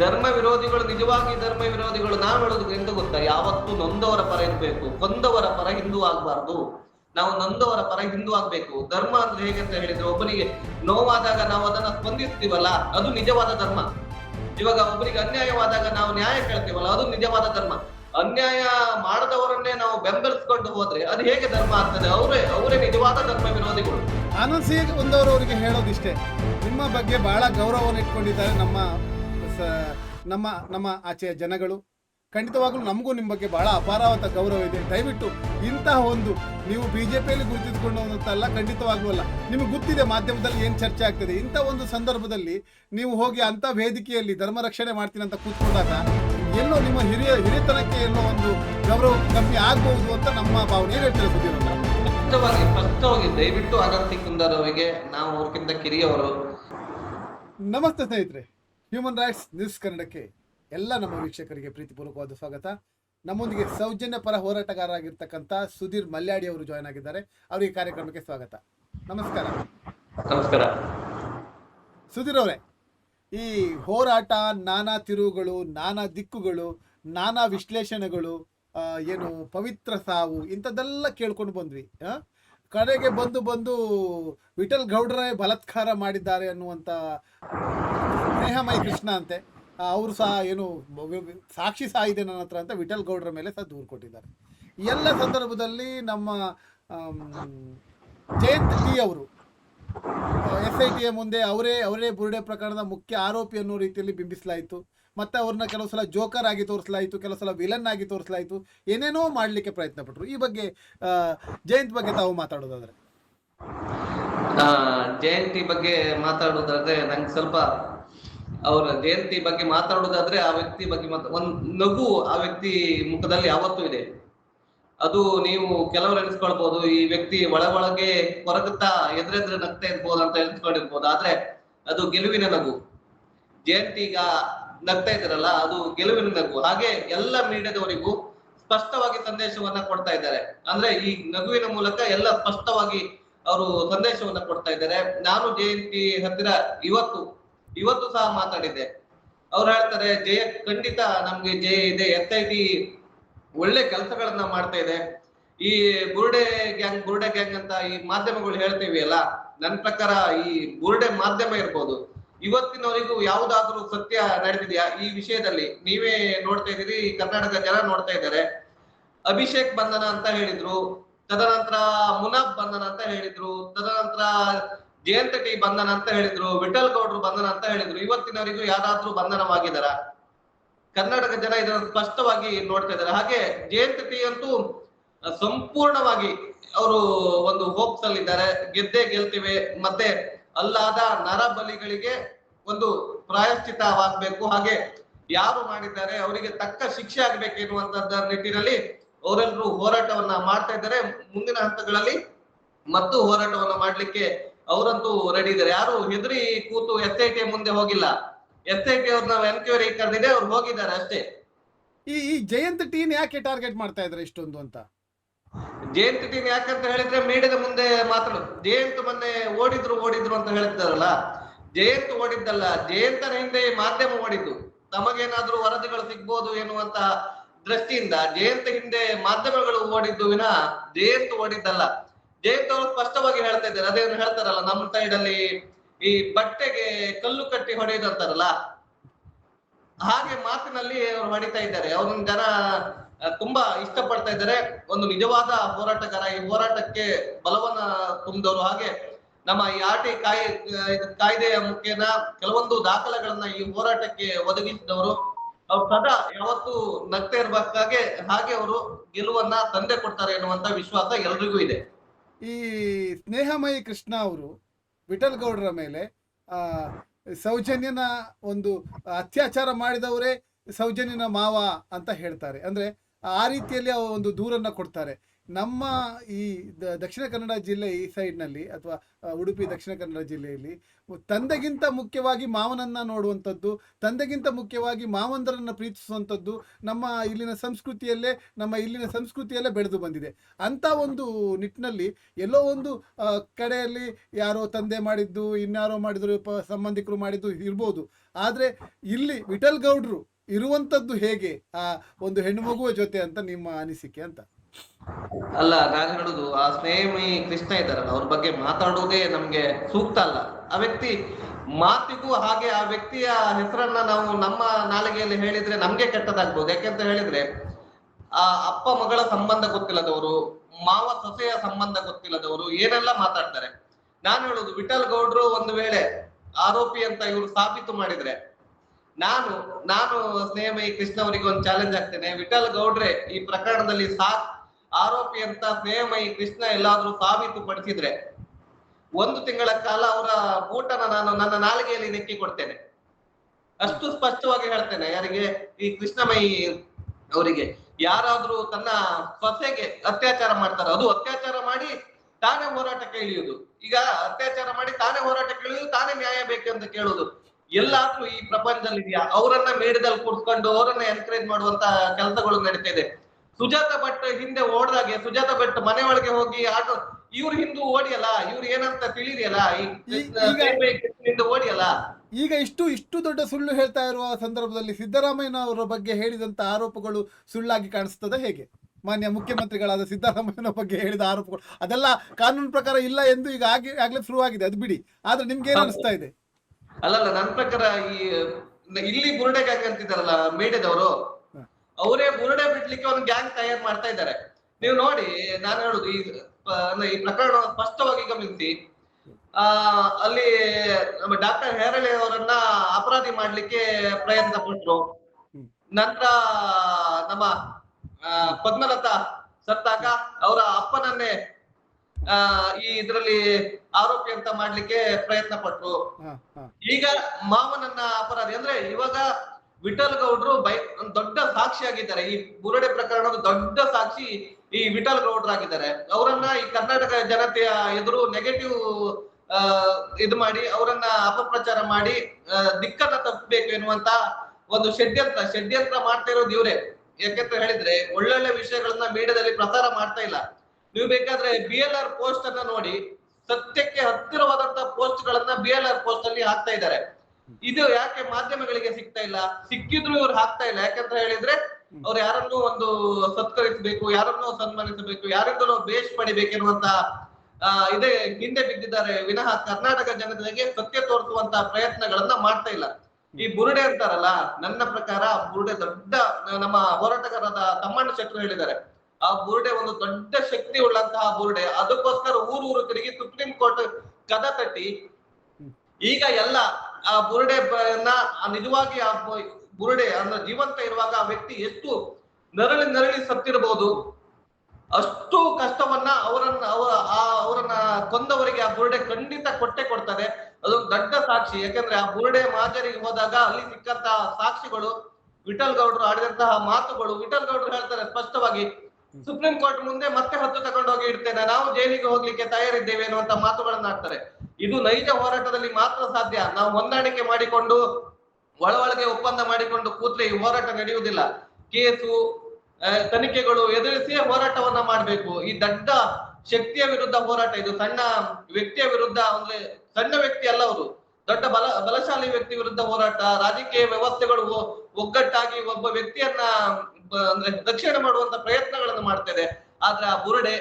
ಧರ್ಮ ವಿರೋಧಿಗಳು ನಿಜವಾಗಿ ಧರ್ಮ ವಿರೋಧಿಗಳು ನಾನು ಹೇಳೋದು ಎಂದು ಗೊತ್ತಾ? ಯಾವತ್ತು ನೊಂದವರ ಪರ ಇರಬೇಕು. ಕೊಂದವರ ಪರ ಹಿಂದೂ ಆಗ್ಬಾರ್ದು. ನಾವು ನೊಂದವರ ಪರ ಹಿಂದೂ ಆಗ್ಬೇಕು. ಧರ್ಮ ಅಂದ್ರೆ ಹೇಗೆ ಅಂತ ಹೇಳಿದ್ರೆ ಒಬ್ಬನಿಗೆ ನೋವಾದಾಗ ನಾವು ಅದನ್ನ ಸ್ಪಂದಿಸ್ತೀವಲ್ಲ ಅದು ನಿಜವಾದ ಧರ್ಮ. ಇವಾಗ ಒಬ್ಬರಿಗೆ ಅನ್ಯಾಯವಾದಾಗ ನಾವು ನ್ಯಾಯ ಕೇಳ್ತೀವಲ್ಲ, ಅದು ನಿಜವಾದ ಧರ್ಮ. ಅನ್ಯಾಯ ಮಾಡದವರನ್ನೇ ನಾವು ಬೆಂಬಲಿಸ್ಕೊಂಡು ಹೋದ್ರೆ ಅದು ಹೇಗೆ ಧರ್ಮ ಆಗ್ತದೆ? ಅವರೇ ಅವರೇ ನಿಜವಾದ ಧರ್ಮ ವಿರೋಧಿಗಳು ಆನಂದ್ ಸಿಂಗ್ ಒಂದವರು ಅವರಿಗೆ ಹೇಳೋದಿಷ್ಟೇ, ನಿಮ್ಮ ಬಗ್ಗೆ ಬಹಳ ಗೌರವವನ್ನು ಇಟ್ಕೊಂಡಿದ್ದಾರೆ ನಮ್ಮ ಸ- ನಮ್ಮ ನಮ್ಮ ಆಚೆಯ ಜನಗಳು. ಖಂಡಿತವಾಗ್ಲೂ ನಮಗೂ ನಿಮ್ಮ ಬಗ್ಗೆ ಬಹಳ ಅಪಾರವಾದ ಗೌರವ ಇದೆ. ದಯವಿಟ್ಟು ಇಂತಹ ಒಂದು ನೀವು ಬಿಜೆಪಿಯಲ್ಲಿ ಜೆ ಪಿಯಲ್ಲಿ ಗುರುತಿಸಿಕೊಂಡಂತಲ್ಲ ಖಂಡಿತವಾಗ್ಲೂ ಅಲ್ಲ. ನಿಮಗೆ ಗೊತ್ತಿದೆ ಮಾಧ್ಯಮದಲ್ಲಿ ಏನು ಚರ್ಚೆ ಆಗ್ತದೆ. ಇಂಥ ಒಂದು ಸಂದರ್ಭದಲ್ಲಿ ನೀವು ಹೋಗಿ ಅಂಥ ವೇದಿಕೆಯಲ್ಲಿ ಧರ್ಮ ರಕ್ಷಣೆ ಮಾಡ್ತೀನಿ ಅಂತ ಕೂತ್ಕೊಂಡಾಗ ಎಲ್ಲೋ ನಿಮ್ಮ ಹಿರಿಯ ಹಿರಿತನಕ್ಕೆ ಎಲ್ಲೋ ಒಂದು ಗೌರವ ಕಮ್ಮಿ ಆಗಬಹುದು ಅಂತ ನಮ್ಮ ಭಾವನೆ ಏನು ಹೇಳ್ತೀರಾ? ಸ್ಪಷ್ಟವಾಗಿ ಸ್ಪಷ್ಟವಾಗಿ ದಯವಿಟ್ಟು ಅನಂತಿ ಕುಂದರ್ ಅವರಿಗೆ ನಾವು ಅವ್ರಿಗಿಂತ ಕಿರಿಯವರು. ನಮಸ್ತೆ ಸ್ನೇಹಿತರೆ. ಹ್ಯೂಮನ್ ರೈಟ್ಸ್ ನ್ಯೂಸ್ ಕನ್ನಡಕ್ಕೆ ಎಲ್ಲ ನಮ್ಮ ವೀಕ್ಷಕರಿಗೆ ಪ್ರೀತಿಪೂರ್ವಕವಾದ ಸ್ವಾಗತ. ನಮ್ಮೊಂದಿಗೆ ಸೌಜನ್ಯ ಪರ ಹೋರಾಟಗಾರರಾಗಿರ್ತಕ್ಕಂಥ ಸುಧೀರ್ ಮಲ್ಯಾಡಿ ಅವರು ಜಾಯ್ನ್ ಆಗಿದ್ದಾರೆ. ಅವರಿಗೆ ಕಾರ್ಯಕ್ರಮಕ್ಕೆ ಸ್ವಾಗತ. ನಮಸ್ಕಾರ. ನಮಸ್ಕಾರ. ಸುಧೀರ್ ಅವರೇ ಈ ಹೋರಾಟ ನಾನಾ ತಿರುವುಗಳು ನಾನಾ ದಿಕ್ಕುಗಳು ನಾನಾ ವಿಶ್ಲೇಷಣೆಗಳು ಏನು ಪವಿತ್ರ ಸಾವು ಇಂಥದ್ದೆಲ್ಲ ಕೇಳ್ಕೊಂಡು ಬಂದ್ವಿ? ಕಡೆಗೆ ಬಂದು ಬಂದು ವಿಠಲ್ ಗೌಡ್ರೇ ಬಲಾತ್ಕಾರ ಮಾಡಿದ್ದಾರೆ ಅನ್ನುವಂಥ ಸ್ನೇಹಮಯ ಕೃಷ್ಣ ಅಂತೆ. ಅವರು ಸಹ ಏನು ಸಾಕ್ಷಿ ಸಹ ಇದೆ ನನ್ನ ಹತ್ರ ಅಂತ ವಿಠಲ್ ಗೌಡ್ರ ಮೇಲೆ ಸಹ ದೂರು ಕೊಟ್ಟಿದ್ದಾರೆ. ಎಲ್ಲ ಸಂದರ್ಭದಲ್ಲಿ ನಮ್ಮ ಜಯಂತ್ ಟಿ ಅವರು ಎಸ್ ಐ ಟಿಯ ಮುಂದೆ ಅವರೇ ಅವರೇ ಬುರುಡೆ ಪ್ರಕರಣದ ಮುಖ್ಯ ಆರೋಪಿ ಅನ್ನೋ ರೀತಿಯಲ್ಲಿ ಬಿಂಬಿಸಲಾಯಿತು. ಮತ್ತೆ ಅವ್ರನ್ನ ಕೆಲವು ಸಲ ಜೋಕರ್ ಆಗಿ ತೋರಿಸಲಾಯಿತು, ಕೆಲವು ಸಲ ವಿಲನ್ ಆಗಿ ತೋರಿಸಲಾಯಿತು, ಏನೇನೋ ಮಾಡಲಿಕ್ಕೆ ಪ್ರಯತ್ನ ಪಟ್ಟರು ಈ ಬಗ್ಗೆ ಜಯಂತ್ ಬಗ್ಗೆ ತಾವು ಮಾತಾಡೋದಾದ್ರೆ. ಜಯಂತಿ ಬಗ್ಗೆ ಮಾತಾಡೋದಾದ್ರೆ ನಂಗೆ ಸ್ವಲ್ಪ ಅವರ ಜಯಂತಿ ಬಗ್ಗೆ ಮಾತಾಡೋದಾದ್ರೆ ಆ ವ್ಯಕ್ತಿ ಬಗ್ಗೆ ಮಾತ ಒಂದ್ ನಗು ಆ ವ್ಯಕ್ತಿ ಮುಖದಲ್ಲಿ ಯಾವತ್ತೂ ಇದೆ. ಅದು ನೀವು ಕೆಲವರು ಎನಿಸ್ಕೊಳ್ಬಹುದು ಈ ವ್ಯಕ್ತಿ ಒಳ ಒಳಗೆ ಹೊರಗುತ್ತಾ ಎದುರೆದ್ರೆ ನಗ್ತಾ ಇರ್ಬೋದು ಅಂತ ಎನಿಸ್ಕೊಂಡಿರ್ಬೋದು ಆದ್ರೆ ಅದು ಗೆಲುವಿನ ನಗು. ಜಯಂತಿ ಈಗ ನಗ್ತಾ ಇದ್ದಾರಲ್ಲ, ಅದು ಗೆಲುವಿನ ನಗು. ಹಾಗೆ ಎಲ್ಲ ಮೀಡಿಯಾದವರಿಗೂ ಸ್ಪಷ್ಟವಾಗಿ ಸಂದೇಶವನ್ನ ಕೊಡ್ತಾ ಇದ್ದಾರೆ. ಅಂದ್ರೆ ಈ ನಗುವಿನ ಮೂಲಕ ಎಲ್ಲ ಸ್ಪಷ್ಟವಾಗಿ ಅವರು ಸಂದೇಶವನ್ನ ಕೊಡ್ತಾ ಇದ್ದಾರೆ. ನಾನು ಜಯಂತಿ ಹತ್ತಿರ ಇವತ್ತು ಇವತ್ತು ಸಹ ಮಾತಾಡಿದೆ. ಅವ್ರು ಹೇಳ್ತಾರೆ, ಜಯ ಖಂಡಿತ ನಮ್ಗೆ ಜಯ ಇದೆ. ಎಸ್ ಐ ಒಳ್ಳೆ ಕೆಲಸಗಳನ್ನ ಮಾಡ್ತಾ ಇದೆ. ಈ ಬುರ್ಡೆ ಗ್ಯಾಂಗ್ ಬುರ್ಡೆ ಗ್ಯಾಂಗ್ ಅಂತ ಈ ಮಾಧ್ಯಮಗಳು ಹೇಳ್ತೀವಿ ಅಲ್ಲ? ನನ್ನ ಪ್ರಕಾರ ಈ ಬುರ್ಡೆ ಮಾಧ್ಯಮ ಇರ್ಬೋದು. ಇವತ್ತಿನವರೆಗೂ ಯಾವುದಾದ್ರೂ ಸತ್ಯ ನಡೆದಿದೆಯಾ ಈ ವಿಷಯದಲ್ಲಿ? ನೀವೇ ನೋಡ್ತಾ ಇದ್ದೀರಿ ಕರ್ನಾಟಕ ಜನ ನೋಡ್ತಾ ಇದ್ದಾರೆ. ಅಭಿಷೇಕ್ ಬಂಧನ ಅಂತ ಹೇಳಿದ್ರು, ತದನಂತರ ಮುನಾಬ್ ಬಂಧನ ಅಂತ ಹೇಳಿದ್ರು, ತದನಂತರ ಜಯಂತ ಟಿ ಬಂಧನ ಅಂತ ಹೇಳಿದ್ರು, ವಿಠಲ್ ಗೌಡ್ರು ಬಂಧನ ಅಂತ ಹೇಳಿದ್ರು, ಇವತ್ತಿನವರೆಗೂ ಯಾರಾದ್ರೂ ಬಂಧನವಾಗಿದಾರ ಕರ್ನಾಟಕ ಜನ ಇದನ್ನು ಸ್ಪಷ್ಟವಾಗಿ ನೋಡ್ತಾ ಇದ್ದಾರೆ. ಹಾಗೆ ಜಯಂತ ಟಿ ಅಂತೂ ಸಂಪೂರ್ಣವಾಗಿ ಅವರು ಒಂದು ಹೋಪ್ಸ್ ಅಲ್ಲಿ ಇದ್ದಾರೆ ಗೆದ್ದೇ ಗೆಲ್ತಿವೆ, ಮತ್ತೆ ಅಲ್ಲಾದ ನರಬಲಿಗಳಿಗೆ ಒಂದು ಪ್ರಾಯಶ್ಚಿತವಾಗಬೇಕು. ಹಾಗೆ ಯಾರು ಮಾಡಿದ್ದಾರೆ, ಅವರಿಗೆ ತಕ್ಕ ಶಿಕ್ಷೆ ಆಗ್ಬೇಕು ಎನ್ನುವಂತ ನಿಟ್ಟಿನಲ್ಲಿ ಅವರೆಲ್ಲರೂ ಹೋರಾಟವನ್ನ ಮಾಡ್ತಾ ಇದ್ದಾರೆ. ಮುಂದಿನ ಹಂತಗಳಲ್ಲಿ ಮತ್ತು ಹೋರಾಟವನ್ನ ಮಾಡ್ಲಿಕ್ಕೆ ಅವರಂತೂ ರೆಡಿ ಇದ್ದಾರೆ. ಯಾರು ಹೆದರಿ ಕೂತು ಎಸ್ ಐ ಟಿ ಮುಂದೆ ಹೋಗಿಲ್ಲ. ಎಸ್ ಐ ಟಿ ಅವ್ರನ್ನ ಎನ್ಕ್ವೈರಿ ಕರೆದಿದೆ ಅವ್ರು ಹೋಗಿದ್ದಾರೆ ಅಷ್ಟೇ. ಈ ಈ ಜಯಂತ್ ಟೀನ್ ಯಾಕೆ ಟಾರ್ಗೆಟ್ ಮಾಡ್ತಾ ಇದ್ದಾರೆ ಇಷ್ಟೊಂದು ಅಂತ? ಜಯಂತ್ ಟೀಮ್ ಯಾಕಂತ ಹೇಳಿದ್ರೆ ಮೇಡದ ಮುಂದೆ ಮಾತ್ರ ಜಯಂತ್ ಮೊನ್ನೆ ಓಡಿದ್ರು ಓಡಿದ್ರು ಅಂತ ಹೇಳ್ತಾರಲ್ಲ ಜಯಂತ್ ಓಡಿದ್ದಲ್ಲ. ಜಯಂತನ ಹಿಂದೆ ಮಾಧ್ಯಮ ಓಡಿದ್ದು. ತಮಗೇನಾದ್ರೂ ವರದಿಗಳು ಸಿಗ್ಬೋದು ಎನ್ನುವಂತ ದೃಷ್ಟಿಯಿಂದ ಜಯಂತ್ ಹಿಂದೆ ಮಾಧ್ಯಮಗಳು ಓಡಿದ್ದು ವಿನ ಜಯಂತ್ ಓಡಿದ್ದಲ್ಲ. ಜಯಂತ್ ಅವರು ಸ್ಪಷ್ಟವಾಗಿ ಹೇಳ್ತಾ ಇದ್ದಾರೆ. ಅದೇನು ಹೇಳ್ತಾರಲ್ಲ, ನಮ್ಮ ಸೈಡ್ ಅಲ್ಲಿ ಈ ಬಟ್ಟೆಗೆ ಕಲ್ಲು ಕಟ್ಟಿ ಹೊಡೆಯೋದು ಅಂತಾರಲ್ಲ, ಹಾಗೆ ಮಾತಿನಲ್ಲಿ ಅವರು ಹೊಡಿತಾ ಇದ್ದಾರೆ. ಅವ್ರನ್ನ ಜನ ತುಂಬಾ ಇಷ್ಟಪಡ್ತಾ ಇದ್ದಾರೆ. ಒಂದು ನಿಜವಾದ ಹೋರಾಟಗಾರ ಈ ಹೋರಾಟಕ್ಕೆ ಬಲವನ್ನ ತುಂಬಿದವರು. ಹಾಗೆ ನಮ್ಮ ಈ ಆರ್ ಟಿ ಕಾಯ್, ಕಾಯ್ದೆಯ ಮುಖೇನ ಕೆಲವೊಂದು ದಾಖಲೆಗಳನ್ನ ಈ ಹೋರಾಟಕ್ಕೆ ಒದಗಿಸಿದವರು. ಅವ್ರು ಸದಾ ಯಾವತ್ತೂ ನಗ್ತಾ ಇರ್ಬೇಕಾಗೆ ಹಾಗೆ ಅವರು ಗೆಲುವನ್ನ ತಂದೆ ಕೊಡ್ತಾರೆ ಎನ್ನುವಂತ ವಿಶ್ವಾಸ ಎಲ್ರಿಗೂ ಇದೆ. ಈ ಸ್ನೇಹಮಯಿ ಕೃಷ್ಣ ಅವರು ವಿಠಲ್ ಗೌಡರ ಮೇಲೆ ಸೌಜನ್ಯನ ಒಂದು ಅತ್ಯಾಚಾರ ಮಾಡಿದವರೇ ಸೌಜನ್ಯನ ಮಾವ ಅಂತ ಹೇಳ್ತಾರೆ. ಅಂದ್ರೆ ಆ ರೀತಿಯಲ್ಲಿ ಅವರು ಒಂದು ದೂರನ್ನ ಕೊಡ್ತಾರೆ. ನಮ್ಮ ಈ ದಕ್ಷಿಣ ಕನ್ನಡ ಜಿಲ್ಲೆ ಈ ಸೈಡ್ನಲ್ಲಿ ಅಥವಾ ಉಡುಪಿ ದಕ್ಷಿಣ ಕನ್ನಡ ಜಿಲ್ಲೆಯಲ್ಲಿ ತಂದೆಗಿಂತ ಮುಖ್ಯವಾಗಿ ಮಾವನನ್ನ ನೋಡುವಂಥದ್ದು ತಂದೆಗಿಂತ ಮುಖ್ಯವಾಗಿ ಮಾವಂದರನ್ನ ಪ್ರೀತಿಸುವಂಥದ್ದು ನಮ್ಮ ಇಲ್ಲಿನ ಸಂಸ್ಕೃತಿಯಲ್ಲೇ ನಮ್ಮ ಇಲ್ಲಿನ ಸಂಸ್ಕೃತಿಯಲ್ಲೇ ಬೆಳೆದು ಬಂದಿದೆ. ಅಂತ ಒಂದು ನಿಟ್ಟಿನಲ್ಲಿ ಎಲ್ಲೋ ಒಂದು ಕಡೆಯಲ್ಲಿ ಯಾರೋ ತಂದೆ ಮಾಡಿದ್ದು ಇನ್ಯಾರೋ ಮಾಡಿದ್ರು ಪ ಸಂಬಂಧಿಕರು ಮಾಡಿದ್ದು ಇರ್ಬೋದು. ಆದರೆ ಇಲ್ಲಿ ವಿಠಲ್ ಗೌಡ್ರು ಇರುವಂಥದ್ದು ಹೇಗೆ ಆ ಒಂದು ಹೆಣ್ಣು ಮಗುವ ಜೊತೆ ಅಂತ ನಿಮ್ಮ ಅನಿಸಿಕೆ ಅಂತ? ಅಲ್ಲ, ನಾನು ಹೇಳುದು, ಆ ಸ್ನೇಹಿ ಕೃಷ್ಣ ಇದ್ದಾರಲ್ಲ, ಅವ್ರ ಬಗ್ಗೆ ಮಾತಾಡುವುದೇ ನಮ್ಗೆ ಸೂಕ್ತ ಅಲ್ಲ. ಆ ವ್ಯಕ್ತಿ ಮಾತಿಗೂ ಹಾಗೆ ಆ ವ್ಯಕ್ತಿಯ ಹೆಸರನ್ನ ನಾವು ನಮ್ಮ ನಾಲಿಗೆಯಲ್ಲಿ ಹೇಳಿದ್ರೆ ನಮ್ಗೆ ಕೆಟ್ಟದಾಗ್ಬೋದು. ಯಾಕೆಂತ ಹೇಳಿದ್ರೆ, ಆ ಅಪ್ಪ ಮಗಳ ಸಂಬಂಧ ಗೊತ್ತಿಲ್ಲದವರು, ಮಾವ ಸೊಸೆಯ ಸಂಬಂಧ ಗೊತ್ತಿಲ್ಲದವರು ಏನೆಲ್ಲ ಮಾತಾಡ್ತಾರೆ? ನಾನು ಹೇಳುದು, ವಿಠಲ್ ಗೌಡ್ರು ಒಂದು ವೇಳೆ ಆರೋಪಿ ಅಂತ ಇವರು ಸಾಬೀತು ಮಾಡಿದ್ರೆ, ನಾನು ನಾನು ಸ್ನೇಹಮಯಿ ಕೃಷ್ಣ ಅವರಿಗೆ ಒಂದು ಚಾಲೆಂಜ್ ಆಗ್ತೇನೆ ವಿಠಲ್ ಗೌಡ್ರೆ ಈ ಪ್ರಕರಣದಲ್ಲಿ ಸಾ ಆರೋಪಿ ಅಂತ ಸ್ನೇಹಮಯಿ ಕೃಷ್ಣ ಎಲ್ಲಾದ್ರೂ ಸಾಬೀತು ಪಡಿಸಿದ್ರೆ ಒಂದು ತಿಂಗಳ ಕಾಲ ಅವರ ಊಟನ ನಾನು ನನ್ನ ನಾಲಿಗೆಯಲ್ಲಿ ನೆಕ್ಕಿ ಕೊಡ್ತೇನೆ ಅಷ್ಟು ಸ್ಪಷ್ಟವಾಗಿ ಹೇಳ್ತೇನೆ, ಯಾರಿಗೆ ಈ ಕೃಷ್ಣಮಯಿ ಅವರಿಗೆ. ಯಾರಾದ್ರೂ ತನ್ನ ಸೊಸೆಗೆ ಅತ್ಯಾಚಾರ ಮಾಡ್ತಾರೆ, ಅದು ಅತ್ಯಾಚಾರ ಮಾಡಿ ತಾನೇ ಹೋರಾಟಕ್ಕೆ ಇಳಿಯುವುದು. ಈಗ ಅತ್ಯಾಚಾರ ಮಾಡಿ ತಾನೇ ಹೋರಾಟಕ್ಕೆ ಇಳಿಯುವುದು, ತಾನೇ ನ್ಯಾಯ ಬೇಕು ಅಂತ ಕೇಳುದು ಎಲ್ಲಾದ್ರೂ ಈ ಪ್ರಪಂಚದಲ್ಲಿ ಇದೆಯಾ ಅವರನ್ನ ಮೇಡದಲ್ಲಿ ಕೂರ್ಸ್ಕೊಂಡು ಅವರನ್ನ ಎನ್ಕರೇಜ್ ಮಾಡುವಂತ ಕೆಲಸಗಳು ನಡೀತಾ ಇದೆ. ಸುಜಾತ ಭಟ್ ಹಿಂದೆ ಓಡ್ದಾಗೆ ಸುಜಾತ ಭಟ್ ಮನೆ ಒಳಗೆ ಹೋಗಿ ಆಟೋ ಇವ್ರ ಹಿಂದೂ ಓಡಿಯಲ್ಲ ಇವ್ರು ಏನಂತ ತಿಳಿದಿಯಲ್ಲ? ಓಡಿಯಲ್ಲ? ಈಗ ಇಷ್ಟು ಇಷ್ಟು ದೊಡ್ಡ ಸುಳ್ಳು ಹೇಳ್ತಾ ಇರುವ ಸಂದರ್ಭದಲ್ಲಿ ಸಿದ್ದರಾಮಯ್ಯ ಅವರ ಬಗ್ಗೆ ಹೇಳಿದಂತ ಆರೋಪಗಳು ಸುಳ್ಳಾಗಿ ಕಾಣಿಸ್ತದೆ ಹೇಗೆ? ಮಾನ್ಯ ಮುಖ್ಯಮಂತ್ರಿಗಳಾದ ಸಿದ್ದರಾಮಯ್ಯನ ಬಗ್ಗೆ ಹೇಳಿದ ಆರೋಪಗಳು. ಅದೆಲ್ಲ ಕಾನೂನು ಪ್ರಕಾರ ಇಲ್ಲ ಎಂದು ಈಗ ಆಗಿ ಆಗ್ಲೇ ಆಗಿದೆ. ಅದು ಬಿಡಿ. ಆದ್ರೆ ನಿಮ್ಗೆ ಏನ್ ಅನಿಸ್ತಾ ಇದೆ? ಅಲ್ಲಲ್ಲ ನನ್ನ ಪ್ರಕಾರ ಈ ಇಲ್ಲಿ ಬುರುಡೆ ಅಂತಿದ್ದಾರಲ್ಲ ಅಂತಿದಾರಲ್ಲ ಮೇಡದವರು. ಅವರೇ ಬುರುಡೆ ಬಿಡ್ಲಿಕ್ಕೆ ಒಂದು ಗ್ಯಾಂಗ್ ತಯಾರು ಮಾಡ್ತಾ ಇದ್ದಾರೆ. ನೀವು ನೋಡಿ ನಾನು ಹೇಳುದು ಈ ಅಂದ್ರೆ ಈ ಪ್ರಕರಣ ಸ್ಪಷ್ಟವಾಗಿ ಗಮನಿಸಿ. ಆ ಅಲ್ಲಿ ನಮ್ಮ ಡಾಕ್ಟರ್ ಹೇರಳೆ ಅವರನ್ನ ಅಪರಾಧಿ ಮಾಡ್ಲಿಕ್ಕೆ ಪ್ರಯತ್ನ ಪಟ್ರು. ನಂತರ ನಮ್ಮ ಪದ್ಮಲತಾ ಸತ್ತಾಗ ಅವರ ಅಪ್ಪನನ್ನೇ ಆ ಈ ಇದರಲ್ಲಿ ಆರೋಪಿ ಅಂತ ಮಾಡ್ಲಿಕ್ಕೆ ಪ್ರಯತ್ನ ಪಟ್ರು. ಈಗ ಮಾವನನ್ನ ಅಪರಾಧಿ ಅಂದ್ರೆ ಇವಾಗ ವಿಠಲ್ ಗೌಡ್ರು ಬೈ ದೊಡ್ಡ ಸಾಕ್ಷಿಯಾಗಿದ್ದಾರೆ ಈ ಬುರುಡೆ ಪ್ರಕರಣದ ದೊಡ್ಡ ಸಾಕ್ಷಿ ಈ ವಿಠಲ್ ಗೌಡ್ರಾಗಿದ್ದಾರೆ ಅವರನ್ನ ಈ ಕರ್ನಾಟಕ ಜನತೆಯ ಎದುರು ನೆಗೆಟಿವ್ ಇದು ಮಾಡಿ, ಅವರನ್ನ ಅಪಪ್ರಚಾರ ಮಾಡಿ ದಿಕ್ಕನ್ನ ತಪ್ಪಬೇಕು ಎನ್ನುವಂತ ಒಂದು ಷಡ್ಯಂತ್ರ. ಷಡ್ಯಂತ್ರ ಮಾಡ್ತಾ ಇರೋದು ಇವರೇ. ಯಾಕೆಂತ ಹೇಳಿದ್ರೆ ಒಳ್ಳೊಳ್ಳೆ ವಿಷಯಗಳನ್ನ ಮೀಡಿಯಾದಲ್ಲಿ ಪ್ರಸಾರ ಮಾಡ್ತಾ ಇಲ್ಲ. ನೀವು ಬೇಕಾದ್ರೆ ಬಿ ಎಲ್ ಆರ್ ಪೋಸ್ಟ್ ಅನ್ನ ನೋಡಿ, ಸತ್ಯಕ್ಕೆ ಹತ್ತಿರವಾದಂತ ಪೋಸ್ಟ್ ಗಳನ್ನ ಬಿ ಎಲ್ ಆರ್ ಪೋಸ್ಟ್ ಅಲ್ಲಿ ಹಾಕ್ತಾ ಇದ್ದಾರೆ. ಇದು ಯಾಕೆ ಮಾಧ್ಯಮಗಳಿಗೆ ಸಿಗ್ತಾ ಇಲ್ಲ? ಸಿಕ್ಕಿದ್ರು ಇವ್ರು ಹಾಕ್ತಾ ಇಲ್ಲ. ಯಾಕಂತ ಹೇಳಿದ್ರೆ ಅವ್ರು ಯಾರನ್ನೂ ಒಂದು ಸತ್ಕರಿಸಬೇಕು ಯಾರನ್ನೂ ಸನ್ಮಾನಿಸಬೇಕು ಯಾರಿಂದಲೂ ಬೇಷ್ ಪಡಿಬೇಕೆನ್ನುವಂತ ಇದೇ ಹಿಂದೆ ಬಿದ್ದಿದ್ದಾರೆ. ವಿನಃ ಕರ್ನಾಟಕ ಜನತೆಗೆ ಸತ್ಯ ತೋರಿಸುವಂತ ಪ್ರಯತ್ನಗಳನ್ನ ಮಾಡ್ತಾ ಇಲ್ಲ. ಈ ಬುರುಡೆ ಅಂತಾರಲ್ಲ ನನ್ನ ಪ್ರಕಾರ ಬುರುಡೆ ದೊಡ್ಡ ನಮ್ಮ ಹೋರಾಟಗಾರರಾದ ತಮ್ಮಣ್ಣ ಶೆಟ್ಟರು ಹೇಳಿದ್ದಾರೆ. ಆ ಬುರುಡೆ ಒಂದು ದೊಡ್ಡ ಶಕ್ತಿ ಉಳ್ಳಂತಹ ಬುರುಡೆ. ಅದಕ್ಕೋಸ್ಕರ ಊರು ತಿರುಗಿ ಸುಪ್ರೀಂ ಕೋರ್ಟ್ ಕದ ತಟ್ಟಿ. ಈಗ ಎಲ್ಲ ಆ ಬುರುಡೆ ಬ- ಆ ನಿಜವಾಗಿ ಆ ಬುರುಡೆ ಅಂದ್ರೆ ಜೀವಂತ ಇರುವಾಗ ಆ ವ್ಯಕ್ತಿ ಎಷ್ಟು ನರಳಿ ನರಳಿ ಸತ್ತಿರಬಹುದು? ಅಷ್ಟು ಕಷ್ಟವನ್ನ ಅವರನ್ನ ಅವರ ಆ ಅವರನ್ನ ಕೊಂದವರಿಗೆ ಆ ಬುರುಡೆ ಖಂಡಿತ ಕೊಟ್ಟೆ ಕೊಡ್ತಾರೆ. ಅದೊಂದು ದೊಡ್ಡ ಸಾಕ್ಷಿ. ಯಾಕಂದ್ರೆ ಆ ಬುರುಡೆ ಮಾಜರಿಗೆ ಹೋದಾಗ ಅಲ್ಲಿ ಸಿಕ್ಕಂತಹ ಸಾಕ್ಷಿಗಳು, ವಿಠಲ್ ಗೌಡ್ರು ಆಡಿದಂತಹ ಮಾತುಗಳು, ವಿಠಲ್ ಗೌಡ್ರು ಹೇಳ್ತಾರೆ ಸ್ಪಷ್ಟವಾಗಿ, ಸುಪ್ರೀಂ ಕೋರ್ಟ್ ಮುಂದೆ ಮತ್ತೆ ಹತ್ತು ತಗೊಂಡೋಗಿ ಇಡ್ತೇನೆ, ನಾವು ಜೈಲಿಗೆ ಹೋಗ್ಲಿಕ್ಕೆ ತಯಾರಿದ್ದೇವೆ ಅನ್ನುವಂತ ಮಾತುಗಳನ್ನ ಆಡ್ತಾರೆ ಇದು ನೈಜ ಹೋರಾಟದಲ್ಲಿ ಮಾತ್ರ ಸಾಧ್ಯ. ನಾವು ಹೊಂದಾಣಿಕೆ ಮಾಡಿಕೊಂಡು ಒಳ ಒಳಗೆ ಒಪ್ಪಂದ ಮಾಡಿಕೊಂಡು ಕೂತ್ರೆ ಈ ಹೋರಾಟ ನಡೆಯುವುದಿಲ್ಲ. ಕೇಸು ತನಿಖೆಗಳು ಎದುರಿಸಿಯೇ ಹೋರಾಟವನ್ನ ಮಾಡಬೇಕು. ಈ ದೊಡ್ಡ ಶಕ್ತಿಯ ವಿರುದ್ಧ ಹೋರಾಟ ಇದು. ಸಣ್ಣ ವ್ಯಕ್ತಿಯ ವಿರುದ್ಧ ಅಂದ್ರೆ ಸಣ್ಣ ವ್ಯಕ್ತಿ ಅಲ್ಲ ಅವರು. ದೊಡ್ಡ ಬಲ, ಬಲಶಾಲಿ ವ್ಯಕ್ತಿ ವಿರುದ್ಧ ಹೋರಾಟ, ರಾಜಕೀಯ ವ್ಯವಸ್ಥೆಗಳು ಒಗ್ಗಟ್ಟಾಗಿ ಒಬ್ಬ ವ್ಯಕ್ತಿಯನ್ನ ಅಂದ್ರೆ ರಕ್ಷಣೆ ಮಾಡುವಂತ ಪ್ರಯತ್ನಗಳನ್ನು ಮಾಡ್ತಿದೆ. ಆದ್ರೆ ಆ ಬುರುಡೆ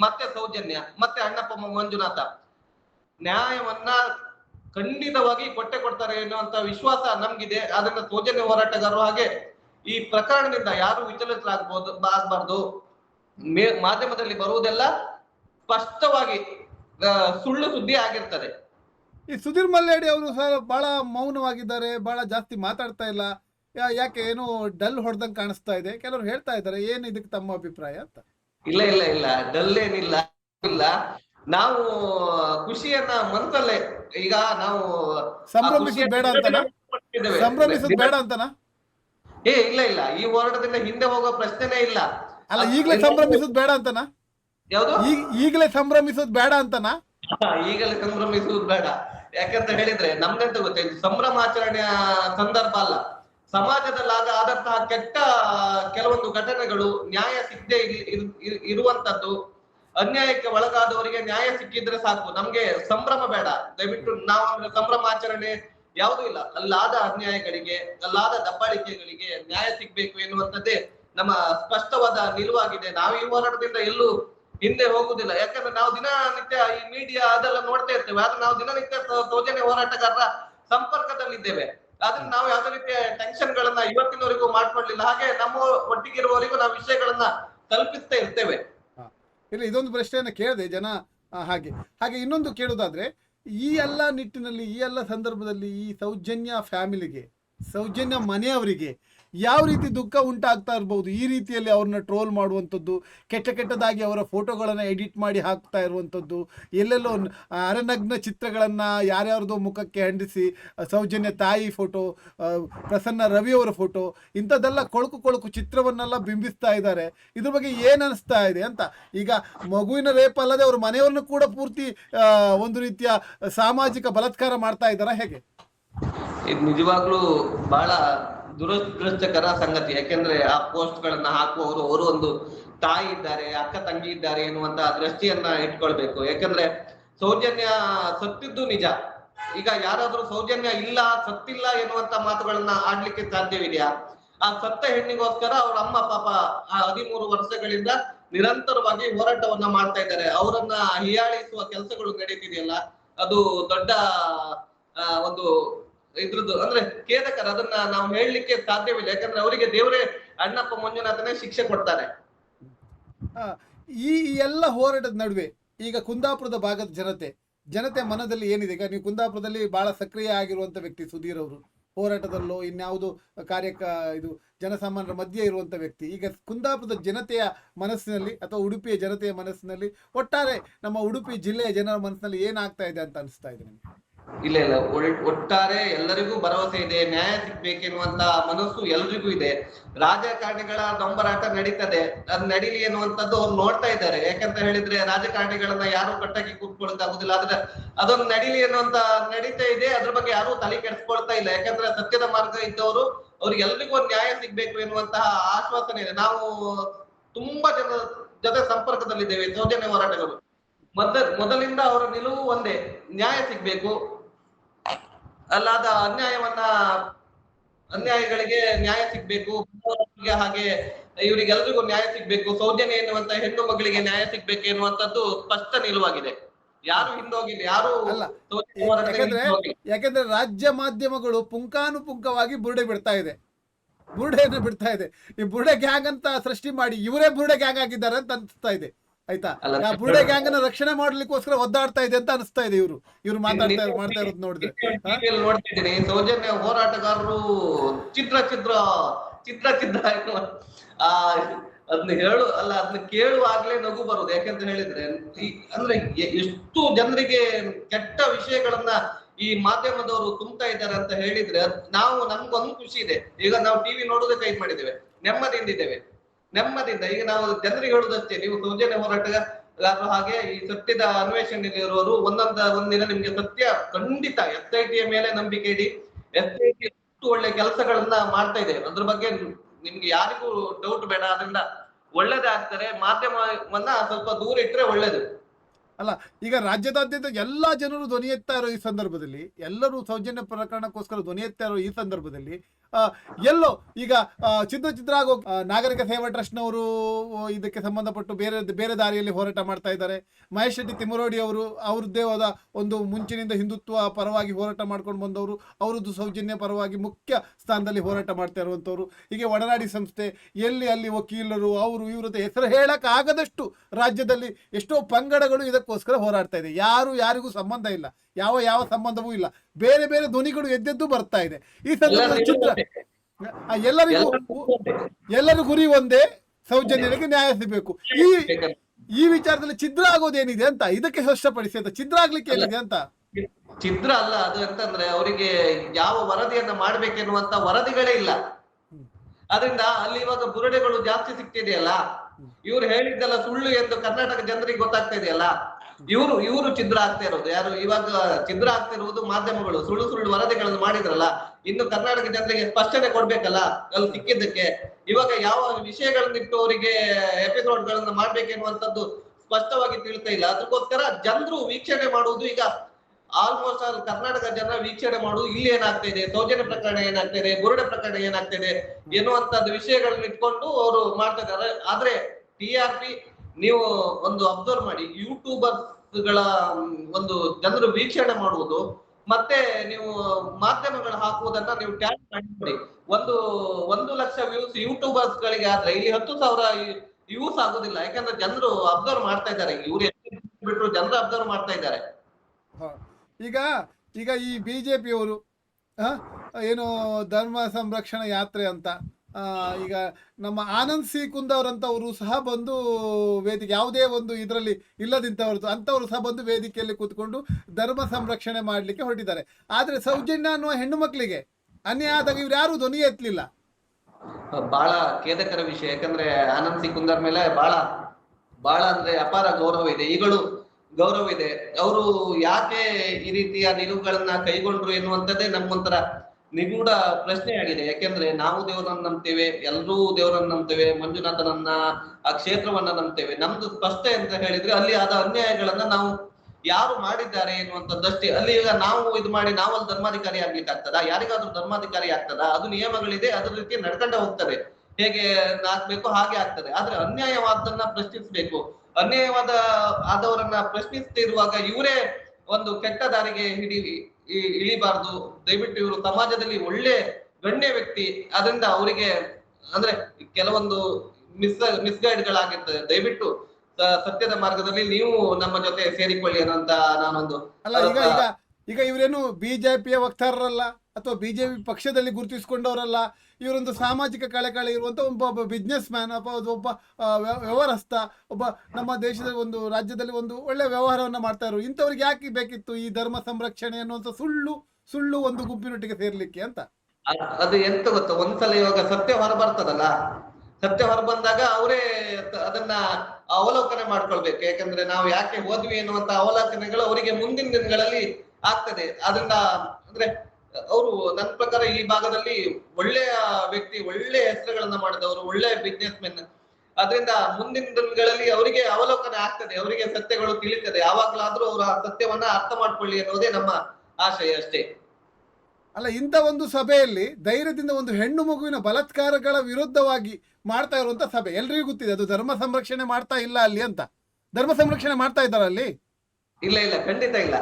ಮತ್ತೆ ಸೌಜನ್ಯ, ಮತ್ತೆ ಅಣ್ಣಪ್ಪ ಮಂಜುನಾಥ. ನ್ಯಾಯವನ್ನ ಖಂಡಿತವಾಗಿ ಕೊಟ್ಟೆ ಕೊಡ್ತಾರೆ ಅನ್ನುವಂತ ವಿಶ್ವಾಸ ನಮ್ಗಿದೆ. ಅದನ್ನ ಸೌಜನ್ಯ ಹೋರಾಟಗಾರರು ಹಾಗೆ ಈ ಪ್ರಕರಣದಿಂದ ಯಾರು ವಿಚಲಿತರಾಗಬಹುದು ಆಗ್ಬಾರ್ದು. ಮಾಧ್ಯಮದಲ್ಲಿ ಬರುವುದೆಲ್ಲ ಸ್ಪಷ್ಟವಾಗಿ ಸುಳ್ಳು ಸುದ್ದಿ ಆಗಿರ್ತದೆ. ಈ ಸುಧೀರ್ ಮಲ್ಲೇಡಿ ಅವರು ಸರ್ ಬಹಳ ಮೌನವಾಗಿದ್ದಾರೆ ಬಹಳ ಜಾಸ್ತಿ ಮಾತಾಡ್ತಾ ಇಲ್ಲ. ಯಾಕೆ ಏನೋ ಡಲ್ ಹೊಡೆದಂಗೆ ಕಾಣಿಸ್ತಾ ಇದೆ. ಕೆಲವರು ಹೇಳ್ತಾ ಇದ್ದಾರೆ ಏನ್ ಇದಕ್ಕೆ ತಮ್ಮ ಅಭಿಪ್ರಾಯ ಅಂತ? ಇಲ್ಲ ಇಲ್ಲ ಇಲ್ಲ. ಡಲ್ ಏನಿಲ್ಲ. ಇಲ್ಲ. ನಾವು ಖುಷಿಯನ್ನ ಮನಸಲ್ಲೇ ಈಗ ನಾವು ಸಂಭ್ರಮಿಸೋದು ಬೇಡ ಅಂತನಾ. ಸಂಭ್ರಮಿಸೋದು ಬೇಡ ಅಂತನಾ? ಏ ಇಲ್ಲ ಇಲ್ಲ. ಈ ಹೋರಾಟದಿಂದ ಹಿಂದೆ ಹೋಗೋ ಪ್ರಶ್ನೆನೇ ಇಲ್ಲ. ಅಲ್ಲ ಈಗಲೇ ಸಂಭ್ರಮಿಸೋದು ಬೇಡ ಅಂತನಾ? ಯಾವುದು? ಈಗ ಈಗಲೇ ಸಂಭ್ರಮಿಸೋದು ಬೇಡ ಅಂತನಾ? ಈಗಲೇ ಸಂಭ್ರಮಿಸುವುದು ಬೇಡ. ಯಾಕಂತ ಹೇಳಿದ್ರೆ ನಮ್ಗಂತ ಗೊತ್ತೆ ಸಂಭ್ರಮಾಚರಣೆಯ ಸಂದರ್ಭ ಅಲ್ಲ. ಸಮಾಜದಲ್ಲಿ ಆದ ಆದಂತಹ ಕೆಟ್ಟ ಕೆಲವೊಂದು ಘಟನೆಗಳು ನ್ಯಾಯ ಸಿಗದೆ ಇರುವಂತದ್ದು ಅನ್ಯಾಯಕ್ಕೆ ಒಳಗಾದವರಿಗೆ ನ್ಯಾಯ ಸಿಕ್ಕಿದ್ರೆ ಸಾಕು. ನಮ್ಗೆ ಸಂಭ್ರಮ ಬೇಡ. ದಯವಿಟ್ಟು ನಾವು ಅಂದ್ರೆ ಸಂಭ್ರಮಾಚರಣೆ ಯಾವುದೂ ಇಲ್ಲ. ಅಲ್ಲಾದ ಅನ್ಯಾಯಗಳಿಗೆ, ಅಲ್ಲಾದ ದಬ್ಬಾಳಿಕೆಗಳಿಗೆ ನ್ಯಾಯ ಸಿಗ್ಬೇಕು ಎನ್ನುವಂಥದ್ದೇ ನಮ್ಮ ಸ್ಪಷ್ಟವಾದ ನಿಲುವಾಗಿದೆ. ನಾವು ಈ ಹೋರಾಟದಿಂದ ಎಲ್ಲೂ ಹಿಂದೆ ಹೋಗುದಿಲ್ಲ ಯಾಕಂದ್ರೆ ನಾವು ದಿನನಿತ್ಯ ಈ ಮೀಡಿಯಾ ಅದೆಲ್ಲ ನೋಡ್ತಾ ಇರ್ತೇವೆ. ಆದ್ರೆ ನಾವು ದಿನನಿತ್ಯ ಸೌಜನ್ಯ ಹೋರಾಟಗಾರರ ಸಂಪರ್ಕದಲ್ಲಿದ್ದೇವೆ. ಆದ್ರೆ ನಾವು ಯಾವುದೇ ರೀತಿಯ ಟೆನ್ಷನ್ ಗಳನ್ನ ಇವತ್ತಿನವರೆಗೂ ಮಾಡ್ಕೊಳ್ಳಿಲ್ಲ ಹಾಗೆ ನಮ್ಮ ಒಟ್ಟಿಗಿರುವವರಿಗೂ ನಾವು ವಿಷಯಗಳನ್ನ ತಲುಪಿಸ್ತಾ ಇರ್ತೇವೆ. ಇಲ್ಲ, ಇದೊಂದು ಪ್ರಶ್ನೆಯನ್ನು ಕೇಳಿದೆ ಜನ ಹಾಗೆ. ಹಾಗೆ ಇನ್ನೊಂದು ಕೇಳೋದಾದ್ರೆ, ಈ ಎಲ್ಲ ನಿಟ್ಟಿನಲ್ಲಿ, ಈ ಎಲ್ಲ ಸಂದರ್ಭದಲ್ಲಿ ಈ ಸೌಜನ್ಯ ಫ್ಯಾಮಿಲಿಗೆ ಸೌಜನ್ಯ ಮನೆಯವರಿಗೆ ಯಾವ ರೀತಿ ದುಃಖ ಉಂಟಾಗ್ತಾ ಇರ್ಬೋದು, ಈ ರೀತಿಯಲ್ಲಿ ಅವ್ರನ್ನ ಟ್ರೋಲ್ ಮಾಡುವಂಥದ್ದು, ಕೆಟ್ಟ ಕೆಟ್ಟದಾಗಿ ಅವರ ಫೋಟೋಗಳನ್ನು ಎಡಿಟ್ ಮಾಡಿ ಹಾಕ್ತಾ ಇರುವಂಥದ್ದು, ಎಲ್ಲೆಲ್ಲೋ ಅರನಗ್ನ ಚಿತ್ರಗಳನ್ನು ಯಾರ್ಯಾರ್ದೋ ಮುಖಕ್ಕೆ ಹಂಡಿಸಿ ಸೌಜನ್ಯ ತಾಯಿ ಫೋಟೋ ಪ್ರಸನ್ನ ರವಿಯವರ ಫೋಟೋ ಇಂಥದ್ದೆಲ್ಲ ಕೊಳಕು ಕೊಳಕು ಚಿತ್ರವನ್ನೆಲ್ಲ ಬಿಂಬಿಸ್ತಾ ಇದ್ದಾರೆ. ಇದ್ರ ಬಗ್ಗೆ ಏನು ಅನಿಸ್ತಾ ಇದೆ ಅಂತ. ಈಗ ಮಗುವಿನ ರೇಪ್ ಅಲ್ಲದೆ ಅವ್ರ ಮನೆಯವ್ರನ್ನು ಕೂಡ ಪೂರ್ತಿ ಒಂದು ರೀತಿಯ ಸಾಮಾಜಿಕ ಬಲತ್ಕಾರ ಮಾಡ್ತಾ ಇದ್ದಾರಾ ಹೇಗೆ? ಇದು ನಿಜವಾಗ್ಲೂ ಬಹಳ ದುರದೃಷ್ಟಕರ ಸಂಗತಿ. ಯಾಕೆಂದ್ರೆ ಆ ಪೋಸ್ಟ್ ಗಳನ್ನ ಹಾಕುವವರು ಅವರು ಒಂದು ತಾಯಿ ಇದ್ದಾರೆ, ಅಕ್ಕ ತಂಗಿ ಇದ್ದಾರೆ ಎನ್ನುವಂತ ದೃಷ್ಟಿಯನ್ನ ಇಟ್ಕೊಳ್ಬೇಕು. ಯಾಕಂದ್ರೆ ಸೌಜನ್ಯ ಸತ್ತಿದ್ದು ನಿಜ. ಈಗ ಯಾರಾದ್ರೂ ಸೌಜನ್ಯ ಇಲ್ಲ, ಸತ್ತಿಲ್ಲ ಎನ್ನುವಂತ ಮಾತುಗಳನ್ನ ಆಡ್ಲಿಕ್ಕೆ ಸಾಧ್ಯವಿದೆಯಾ? ಆ ಸತ್ತ ಹೆಣ್ಣಿಗೋಸ್ಕರ ಅವ್ರ ಅಮ್ಮ ಪಾಪ ಆ ಹದಿಮೂರು ವರ್ಷಗಳಿಂದ ನಿರಂತರವಾಗಿ ಹೋರಾಟವನ್ನ ಮಾಡ್ತಾ ಇದ್ದಾರೆ. ಅವರನ್ನ ಹೀಯಾಳಿಸುವ ಕೆಲಸಗಳು ನಡೀತಿದೆಯಲ್ಲ? ಅದು ದೊಡ್ಡ ಒಂದು ಇದ್ರದ್ದು. ಅಂದ್ರೆ ಖೇದಕರ ಅದನ್ನ ನಾವು ಹೇಳಲಿಕ್ಕೆ ಸಾಧ್ಯವಿಲ್ಲ. ಯಾಕಂದ್ರೆ ಅವರಿಗೆ ದೇವರೇ ಅಣ್ಣಪ್ಪ ಮಂಜುನಾಥನೇ ಶಿಕ್ಷೆ ಕೊಡ್ತಾನೆ ಈ ಎಲ್ಲ ಹೋರಾಟದ ನಡುವೆ ಈಗ ಕುಂದಾಪುರದ ಭಾಗದ ಜನತೆ ಜನತೆ ಮನದಲ್ಲಿ ಏನಿದೆ? ಈಗ ನೀವು ಕುಂದಾಪುರದಲ್ಲಿ ಬಹಳ ಸಕ್ರಿಯ ಆಗಿರುವಂತ ವ್ಯಕ್ತಿ ಸುಧೀರ್ ಅವರು, ಹೋರಾಟದಲ್ಲೋ ಇನ್ಯಾವುದು ಕಾರ್ಯಕ, ಇದು ಜನಸಾಮಾನ್ಯರ ಮಧ್ಯೆ ಇರುವಂತ ವ್ಯಕ್ತಿ. ಈಗ ಕುಂದಾಪುರದ ಜನತೆಯ ಮನಸ್ಸಿನಲ್ಲಿ ಅಥವಾ ಉಡುಪಿಯ ಜನತೆಯ ಮನಸ್ಸಿನಲ್ಲಿ ಒಟ್ಟಾರೆ ನಮ್ಮ ಉಡುಪಿ ಜಿಲ್ಲೆಯ ಜನರ ಮನಸ್ಸಿನಲ್ಲಿ ಏನಾಗ್ತಾ ಇದೆ ಅಂತ ಅನಿಸ್ತಾ ಇದೆ ನಿಮಗೆ? ಇಲ್ಲ ಇಲ್ಲ. ಒಟ್ಟಾರೆ ಎಲ್ಲರಿಗೂ ಭರವಸೆ ಇದೆ. ನ್ಯಾಯ ಸಿಗ್ಬೇಕೆನ್ನುವಂತ ಮನಸ್ಸು ಎಲ್ರಿಗೂ ಇದೆ. ರಾಜಕಾರಣಿಗಳ ದೊಂಬರಾಟ ನಡೀತದೆ. ಅದ್ ನಡೀಲಿ ಎನ್ನುವಂಥದ್ದು ಅವ್ರು ನೋಡ್ತಾ ಇದ್ದಾರೆ. ಯಾಕಂತ ಹೇಳಿದ್ರೆ ರಾಜಕಾರಣಿಗಳನ್ನ ಯಾರು ಕಟ್ಟಾಗಿ ಕೂತ್ಕೊಳ್ಳೋದಾಗುದಿಲ್ಲ. ಆದ್ರೆ ಅದೊಂದು ನಡೀಲಿ ಅನ್ನುವಂತ ನಡೀತಾ ಇದೆ. ಅದ್ರ ಬಗ್ಗೆ ಯಾರು ತಲೆ ಕೆಡಿಸ್ಕೊಳ್ತಾ ಇಲ್ಲ. ಯಾಕಂದ್ರೆ ಸತ್ಯದ ಮಾರ್ಗ ಇದ್ದವರು ಅವ್ರಿಗೆಲ್ರಿಗೂ ಒಂದು ನ್ಯಾಯ ಸಿಗ್ಬೇಕು ಎನ್ನುವಂತಹ ಆಶ್ವಾಸನೆ ಇದೆ. ನಾವು ತುಂಬಾ ಜನ ಜೊತೆ ಸಂಪರ್ಕದಲ್ಲಿದ್ದೇವೆ. ಸೌಜನ್ಯ ಹೋರಾಟಗಳು. ಮೊದ ಮೊದಲಿಂದ ಅವರ ನಿಲುವು ಒಂದೇ. ನ್ಯಾಯ ಸಿಗ್ಬೇಕು. ಅಲ್ಲಾದ ಅನ್ಯಾಯವನ್ನ ಅನ್ಯಾಯಗಳಿಗೆ ನ್ಯಾಯ ಸಿಗ್ಬೇಕು. ಹಾಗೆ ಹಾಗೆ ಇವರಿಗೆಲ್ರಿಗೂ ನ್ಯಾಯ ಸಿಗ್ಬೇಕು. ಸೌಜನ್ಯ ಎನ್ನುವಂತ ಹೆಣ್ಣು ಮಗಳಿಗೆ ನ್ಯಾಯ ಸಿಗ್ಬೇಕು ಎನ್ನುವಂತದ್ದು ಸ್ಪಷ್ಟ ನಿಲುವಾಗಿದೆ. ಯಾರು ಹಿಂದೋಗಿಲ್ಲ ಯಾರು ಯಾಕಂದ್ರೆ ರಾಜ್ಯ ಮಾಧ್ಯಮಗಳು ಪುಂಕಾನುಪುಂಕವಾಗಿ ಬುರುಡೆ ಬಿಡ್ತಾ ಇದೆ. ಬುರುಡೆಯನ್ನು ಬಿಡ್ತಾ ಇದೆ. ಈ ಬುರುಡೆ ಗ್ಯಾಂಗ್ ಅಂತ ಸೃಷ್ಟಿ ಮಾಡಿ ಇವರೇ ಬುರುಡೆ ಗ್ಯಾಂಗ್ ಆಗಿದ್ದಾರೆ ಅಂತ ಅನಿಸ್ತಾ ಇದೆ. ಆಯ್ತಾ? ಆ ಬುರುಡೆ ಗ್ಯಾಂಗ್ನ ರಕ್ಷಣೆ ಮಾಡ್ಲಿಕ್ಕೋಸ್ಕರ ಒದ್ದಾಡ್ತಾ ಇದೆ ಅಂತ ಅನಿಸ್ತಾ ಇದೆ ಇವರು. ಇವ್ರು ಮಾತಾಡ್ತಾ ಮಾಡ್ತಾ ಇರೋದು ನೋಡಿದ್ರೆ. ನೋಡ್ತಿದ್ದೀನಿ. ಸೌಜನ್ಯ ಹೋರಾಟಗಾರರು ಚಿತ್ರ ಚಿತ್ರ ಚಿತ್ರ ಚಿತ್ರ ಆ ಅದನ್ನ ಹೇಳು ಅಲ್ಲ ಅದನ್ನ ಕೇಳುವಾಗ್ಲೇ ನಗು ಬರುದು. ಯಾಕಂತ ಹೇಳಿದ್ರೆ ಈ ಅಂದ್ರೆ ಎಷ್ಟು ಜನರಿಗೆ ಕೆಟ್ಟ ವಿಷಯಗಳನ್ನ ಈ ಮಾಧ್ಯಮದವರು ತುಂಬ್ತಾ ಇದ್ದಾರೆ ಅಂತ ಹೇಳಿದ್ರೆ ನಾವು ನಮ್ಗೊಂದು ಖುಷಿ ಇದೆ. ಈಗ ನಾವು ಟಿವಿ ನೋಡೋದಕ್ಕೆ ಕೈ ಮಾಡಿದ್ದೇವೆ. ನೆಮ್ಮದಿಯಿಂದ ಇದ್ದೇವೆ ನೆಮ್ಮದಿಯಿಂದ. ಈಗ ನಾವು ಜನರಿಗೆ ಹೇಳುದಷ್ಟೇ ನೀವು ಸೌಜನ್ಯ ಹೋರಾಟಗಾರರು ಹಾಗೆ ಈ ಸತ್ಯದ ಅನ್ವೇಷಣೆಯಲ್ಲಿ ಇರುವವರು ಒಂದೊಂದ ಒಂದಿನ ನಿಮ್ಗೆ ಸತ್ಯ ಖಂಡಿತ ಎಸ್ ಐ ಟಿಯ ಮೇಲೆ ನಂಬಿಕೆ ಇಡಿ. ಎಸ್ ಐ ಟಿ ಒಳ್ಳೆ ಕೆಲಸಗಳನ್ನ ಮಾಡ್ತಾ ಇದೆ. ಅದ್ರ ಬಗ್ಗೆ ನಿಮ್ಗೆ ಯಾರಿಗೂ ಡೌಟ್ ಬೇಡ. ಅದರಿಂದ ಒಳ್ಳೇದೇ ಆಗ್ತಾರೆ ಮಾಧ್ಯಮವನ್ನ ಸ್ವಲ್ಪ ದೂರ ಇಟ್ಟರೆ ಒಳ್ಳೇದು. ಅಲ್ಲ, ಈಗ ರಾಜ್ಯದಾದ್ಯಂತ ಎಲ್ಲಾ ಜನರು ಧ್ವನಿ ಎತ್ತಾ ಇರೋ ಈ ಸಂದರ್ಭದಲ್ಲಿ, ಎಲ್ಲರೂ ಸೌಜನ್ಯ ಪ್ರಕರಣಕ್ಕೋಸ್ಕರ ಧ್ವನಿ ಎತ್ತಾ ಇರೋ ಈ ಸಂದರ್ಭದಲ್ಲಿ ಎಲ್ಲೋ ಈಗ ಚಿದ್ರ ಚಿತ್ರ ಆಗೋ ನಾಗರಿಕ ಸೇವಾ ಟ್ರಸ್ಟ್ನವರು ಇದಕ್ಕೆ ಸಂಬಂಧಪಟ್ಟು ಬೇರೆ ಬೇರೆ ದಾರಿಯಲ್ಲಿ ಹೋರಾಟ ಮಾಡ್ತಾ ಇದ್ದಾರೆ. ಮಹೇಶ್ ಶೆಟ್ಟಿ ತಿಮ್ಮರೋಡಿ ಅವರು, ಅವ್ರದ್ದೇ ಆದ ಒಂದು ಮುಂಚಿನಿಂದ ಹಿಂದುತ್ವ ಪರವಾಗಿ ಹೋರಾಟ ಮಾಡ್ಕೊಂಡು ಬಂದವರು, ಅವರದ್ದು ಸೌಜನ್ಯ ಪರವಾಗಿ ಮುಖ್ಯ ಸ್ಥಾನದಲ್ಲಿ ಹೋರಾಟ ಮಾಡ್ತಾ ಇರುವಂಥವ್ರು. ಹೀಗೆ ಒಡನಾಡಿ ಸಂಸ್ಥೆ, ಎಲ್ಲಿ ಅಲ್ಲಿ ವಕೀಲರು, ಅವರು ಇವರದ್ದು ಹೆಸರು ಹೇಳೋಕ್ಕಾಗದಷ್ಟು ರಾಜ್ಯದಲ್ಲಿ ಎಷ್ಟೋ ಪಂಗಡಗಳು ಇದಕ್ಕೋಸ್ಕರ ಹೋರಾಡ್ತಾ ಇದೆ. ಯಾರು, ಯಾರಿಗೂ ಸಂಬಂಧ ಇಲ್ಲ. ಯಾವ ಯಾವ ಸಂಬಂಧವೂ ಇಲ್ಲ. ಬೇರೆ ಬೇರೆ ಧ್ವನಿಗಳು ಎದ್ದೆದ್ದು ಬರ್ತಾ ಇದೆ. ಈ ಸಂದರ್ಭದಲ್ಲಿ ಚಿತ್ರ ಎಲ್ಲರಿಗೂ ಎಲ್ಲರ ಗುರಿ ಒಂದೇ. ಸೌಜನ್ಯರಿಗೆ ನ್ಯಾಯ ಸಿಗಬೇಕು. ಈ ಈ ವಿಚಾರದಲ್ಲಿ ಛಿದ್ರ ಆಗೋದೇನಿದೆ ಅಂತ ಇದಕ್ಕೆ ಸ್ಪಷ್ಟಪಡಿಸಿ ಅಂತ ಛಿದ್ರ ಆಗ್ಲಿಕ್ಕೆ ಏನಿದೆ ಅಂತ? ಚಿತ್ರ ಅಲ್ಲ ಅದು ಎಂತಂದ್ರೆ ಅವರಿಗೆ ಯಾವ ವರದಿಯನ್ನ ಮಾಡ್ಬೇಕೆನ್ನುವಂತ ವರದಿಗಳೇ ಇಲ್ಲ. ಅದರಿಂದ ಅಲ್ಲಿ ಇವಾಗ ಬುರುಡೆಗಳು ಜಾಸ್ತಿ ಸಿಗ್ತಿದೆಯಲ್ಲ? ಇವ್ರು ಹೇಳಿದ್ದೆಲ್ಲ ಸುಳ್ಳು ಎಂದು ಕರ್ನಾಟಕ ಜನರಿಗೆ ಗೊತ್ತಾಗ್ತಾ ಇದೆಯಲ್ಲ? ಇವರು ಇವರು ಛಿದ್ರ ಆಗ್ತಾ ಇರೋದು. ಯಾರು, ಇವಾಗ ಛಿದ್ರ ಆಗ್ತಾ ಇರುವುದು ಮಾಧ್ಯಮಗಳು. ಸುಳ್ಳು ಸುಳ್ಳು ವರದಿಗಳನ್ನು ಮಾಡಿದ್ರಲ್ಲ, ಇನ್ನು ಕರ್ನಾಟಕ ಜನರಿಗೆ ಸ್ಪಷ್ಟನೆ ಕೊಡ್ಬೇಕಲ್ಲ, ಅಲ್ಲಿ ಸಿಕ್ಕಿದ್ದಕ್ಕೆ. ಇವಾಗ ಯಾವ ವಿಷಯಗಳನ್ನಿಟ್ಟು ಅವರಿಗೆ ಎಪಿಸೋಡ್ ಗಳನ್ನ ಮಾಡ್ಬೇಕೆನ್ನುವಂಥದ್ದು ಸ್ಪಷ್ಟವಾಗಿ ತಿಳಿತಾ ಇಲ್ಲ. ಅದಕ್ಕೋಸ್ಕರ ಜನರು ವೀಕ್ಷಣೆ ಮಾಡುವುದು ಈಗ ಆಲ್ಮೋಸ್ಟ್ ಆಲ್ ಕರ್ನಾಟಕ ಜನ ವೀಕ್ಷಣೆ ಮಾಡುವುದು ಇಲ್ಲಿ ಏನಾಗ್ತಾ ಇದೆ, ಸೌಜನ್ಯ ಪ್ರಕರಣ ಏನಾಗ್ತಾ ಇದೆ, ಬುರುಡೆ ಪ್ರಕರಣ ಏನಾಗ್ತಾ ಇದೆ ಎನ್ನುವಂತದ್ದು ವಿಷಯಗಳನ್ನ ಇಟ್ಕೊಂಡು ಅವರು ಮಾಡ್ತಾ ಇದ್ದಾರೆ. ಆದ್ರೆ ಟಿ ಆರ್ ಪಿ ನೀವು ಒಂದು ಅಬ್ಸರ್ವ್ ಮಾಡಿ ಯೂಟ್ಯೂಬರ್ಗಳ ಒಂದು ಜನರು ವೀಕ್ಷಣೆ ಮಾಡುವುದು, ಮತ್ತೆ ನೀವು ಮಾಧ್ಯಮಗಳು ಹಾಕುವುದನ್ನ ನೀವು ಟ್ಯಾಗ್ ಮಾಡಿ ಒಂದು ಒಂದು ಲಕ್ಷ ವ್ಯೂಸ್ ಯೂಟ್ಯೂಬರ್ಸ್ ಗಳಿಗೆ ಆದ್ರೆ ಇಲ್ಲಿ ಹತ್ತು ಸಾವಿರ ವ್ಯೂಸ್ ಆಗುದಿಲ್ಲ. ಯಾಕಂದ್ರೆ ಜನರು ಅಬ್ಸರ್ವ್ ಮಾಡ್ತಾ ಇದ್ದಾರೆ. ಇವ್ರು ಬಿಟ್ಟರು ಜನರು ಅಬ್ಸರ್ವ್ ಮಾಡ್ತಾ ಇದ್ದಾರೆ. ಈಗ ಈಗ ಈ ಬಿಜೆಪಿ ಅವರು ಪಿಯವರು ಏನು ಧರ್ಮ ಸಂರಕ್ಷಣಾ ಯಾತ್ರೆ ಅಂತ ಈಗ ನಮ್ಮ ಆನಂದ್ ಸಿ ಕುಂದವರಂತವರು ಸಹ ಬಂದು ವೇದಿಕೆ, ಯಾವುದೇ ಒಂದು ಇದರಲ್ಲಿ ಇಲ್ಲದಿಂತವ್ರದ್ದು ಅಂಥವರು ಸಹ ಬಂದು ವೇದಿಕೆಯಲ್ಲಿ ಕೂತ್ಕೊಂಡು ಧರ್ಮ ಸಂರಕ್ಷಣೆ ಮಾಡಲಿಕ್ಕೆ ಹೊರಟಿದ್ದಾರೆ. ಆದರೆ ಸೌಜನ್ಯ ಅನ್ನುವ ಹೆಣ್ಣು ಮಕ್ಕಳಿಗೆ ಅನ್ಯ ಆದಾಗ ಇವ್ರು ಯಾರು ಧ್ವನಿ ಎತ್ತಲಿಲ್ಲ. ಬಹಳ ಖೇದಕರ ವಿಷಯ. ಯಾಕಂದ್ರೆ ಆನಂದ್ ಸಿ ಕುಂದರ್ ಮೇಲೆ ಬಹಳ ಬಹಳ ಅಂದ್ರೆ ಅಪಾರ ಗೌರವ ಇದೆ. ಈಗಳು ಗೌರವ ಇದೆ. ಅವರು ಯಾಕೆ ಈ ರೀತಿಯ ನಿಲುವುಗಳನ್ನ ಕೈಗೊಂಡ್ರು ಎನ್ನುವಂಥದ್ದೇ ನಮ್ಮೊಂಥರ ನಿಗೂಢ ಪ್ರಶ್ನೆ ಆಗಿದೆ ಯಾಕೆಂದ್ರೆ ನಾವು ದೇವರನ್ನ ನಂಬ್ತೇವೆ, ಎಲ್ಲರೂ ದೇವರನ್ನ ನಂಬ್ತೇವೆ, ಮಂಜುನಾಥನನ್ನ, ಆ ಕ್ಷೇತ್ರವನ್ನ ನಂಬ್ತೇವೆ. ನಮ್ದು ಸ್ಪಷ್ಟ ಅಂತ ಹೇಳಿದ್ರೆ ಅಲ್ಲಿ ಆದ ಅನ್ಯಾಯಗಳನ್ನ ನಾವು ಯಾರು ಮಾಡಿದ್ದಾರೆ ಎನ್ನುವಂಥದ್ದಷ್ಟೇ. ಅಲ್ಲಿ ಈಗ ನಾವು ಇದು ಮಾಡಿ ನಾವು ಅಲ್ಲಿ ಧರ್ಮಾಧಿಕಾರಿ ಆಗ್ಲಿಕ್ಕೆ ಆಗ್ತದಾ ಯಾರಿಗಾದ್ರೂ ಧರ್ಮಾಧಿಕಾರಿ ಆಗ್ತದ? ಅದು ನಿಯಮಗಳಿದೆ, ಅದ್ರ ರೀತಿ ನಡ್ಕೊಂಡ ಹೋಗ್ತದೆ ಹೇಗೆ ಆಗ್ಬೇಕು, ಹಾಗೆ ಆಗ್ತದೆ. ಆದ್ರೆ ಅನ್ಯಾಯವಾದನ್ನ ಪ್ರಶ್ನಿಸ್ಬೇಕು. ಅನ್ಯಾಯವಾದ ಆದವರನ್ನ ಪ್ರಶ್ನಿಸ್ತಿರುವಾಗ ಇವರೇ ಒಂದು ಕೆಟ್ಟ ದಾರಿಗೆ ಹಿಡಿ ಇ- ಇಳಿಬಾರ್ದು. ದಯವಿಟ್ಟು ಇವರು ಸಮಾಜದಲ್ಲಿ ಒಳ್ಳೆ ಗಣ್ಯ ವ್ಯಕ್ತಿ, ಅದರಿಂದ ಅವರಿಗೆ ಅಂದ್ರೆ ಕೆಲವೊಂದು ಮಿಸ್ ಮಿಸ್ಗೈಡ್ ಗಳಾಗಿರ್ತದೆ ದಯವಿಟ್ಟು ಸತ್ಯದ ಮಾರ್ಗದಲ್ಲಿ ನೀವು ನಮ್ಮ ಜೊತೆ ಸೇರಿಕೊಳ್ಳಿ ಅನ್ನೋಂತ ನಾನೊಂದು ಈಗ ಇವರೇನು ಬಿಜೆಪಿಯ ವಕ್ತಾರರಲ್ಲ ಅಥವಾ ಬಿಜೆಪಿ ಪಕ್ಷದಲ್ಲಿ ಗುರುತಿಸಿಕೊಂಡವರಲ್ಲ? ಇವರೊಂದು ಸಾಮಾಜಿಕ ಕಳೆಕಳೆ ಇರುವಂತ ಒಬ್ಬ ಬಿಸ್ನೆಸ್ ಮ್ಯಾನ್ ಅಥವಾ ಒಬ್ಬ ವ್ಯವಹಾರಸ್ಥ ಒಬ್ಬ ನಮ್ಮ ದೇಶದ ಒಂದು ರಾಜ್ಯದಲ್ಲಿ ಒಂದು ಒಳ್ಳೆ ವ್ಯವಹಾರವನ್ನ ಮಾಡ್ತಾ ಇರು ಇಂಥವ್ರಿಗೆ ಯಾಕೆ ಬೇಕಿತ್ತು ಈ ಧರ್ಮ ಸಂರಕ್ಷಣೆ ಅನ್ನುವಂಥ ಸುಳ್ಳು ಸುಳ್ಳು ಒಂದು ಗುಂಪಿನೊಟ್ಟಿಗೆ ಸೇರ್ಲಿಕ್ಕೆ ಅಂತ? ಅದು ಎಂತ ಗೊತ್ತ? ಒಂದ್ಸಲ ಇವಾಗ ಸತ್ಯ ಹೊರ ಬರ್ತದಲ್ಲ? ಸತ್ಯ ಹೊರ ಬಂದಾಗ ಅವರೇ ಅದನ್ನ ಅವಲೋಕನೆ ಮಾಡ್ಕೊಳ್ಬೇಕು. ಯಾಕಂದ್ರೆ ನಾವು ಯಾಕೆ ಹೋದ್ವಿ ಅನ್ನುವಂತ ಅವಲೋಕನೆಗಳು ಅವರಿಗೆ ಮುಂದಿನ ದಿನಗಳಲ್ಲಿ ಆಗ್ತದೆ. ಅದನ್ನ, ಅಂದ್ರೆ ಅವರು ನನ್ನ ಪ್ರಕಾರ ಈ ಭಾಗದಲ್ಲಿ ಒಳ್ಳೆಯ ವ್ಯಕ್ತಿ ಒಳ್ಳೆ ಹೆಸರುಗಳನ್ನ ಮಾಡಿದವರು ಒಳ್ಳೆ ಬಿಸ್ನೆಸ್ ಮೆನ್ ಅದರಿಂದ ಮುಂದಿನ ದಿನಗಳಲ್ಲಿ ಅವರಿಗೆ ಅವಲೋಕನ ಆಗ್ತದೆ ಅವರಿಗೆ ಸತ್ಯಗಳು ತಿಳಿತದೆ. ಯಾವಾಗ್ಲಾದ್ರೂ ಅವರು ಆ ಸತ್ಯವನ್ನ ಅರ್ಥ ಮಾಡ್ಕೊಳ್ಳಿ ಅನ್ನೋದೇ ನಮ್ಮ ಆಶಯ ಅಷ್ಟೇ. ಅಲ್ಲ ಇಂಥ ಒಂದು ಸಭೆಯಲ್ಲಿ ಧೈರ್ಯದಿಂದ ಒಂದು ಹೆಣ್ಣು ಮಗುವಿನ ಬಲತ್ಕಾರಗಳ ವಿರುದ್ಧವಾಗಿ ಮಾಡ್ತಾ ಇರುವಂತ ಸಭೆ ಎಲ್ರಿಗೂ ಗೊತ್ತಿದೆ ಅದು ಧರ್ಮ ಸಂರಕ್ಷಣೆ ಮಾಡ್ತಾ ಇಲ್ಲ ಅಲ್ಲಿ ಅಂತ. ಧರ್ಮ ಸಂರಕ್ಷಣೆ ಮಾಡ್ತಾ ಇದ್ದಾರ ಅಲ್ಲಿ? ಇಲ್ಲ ಇಲ್ಲ ಖಂಡಿತ ಇಲ್ಲ.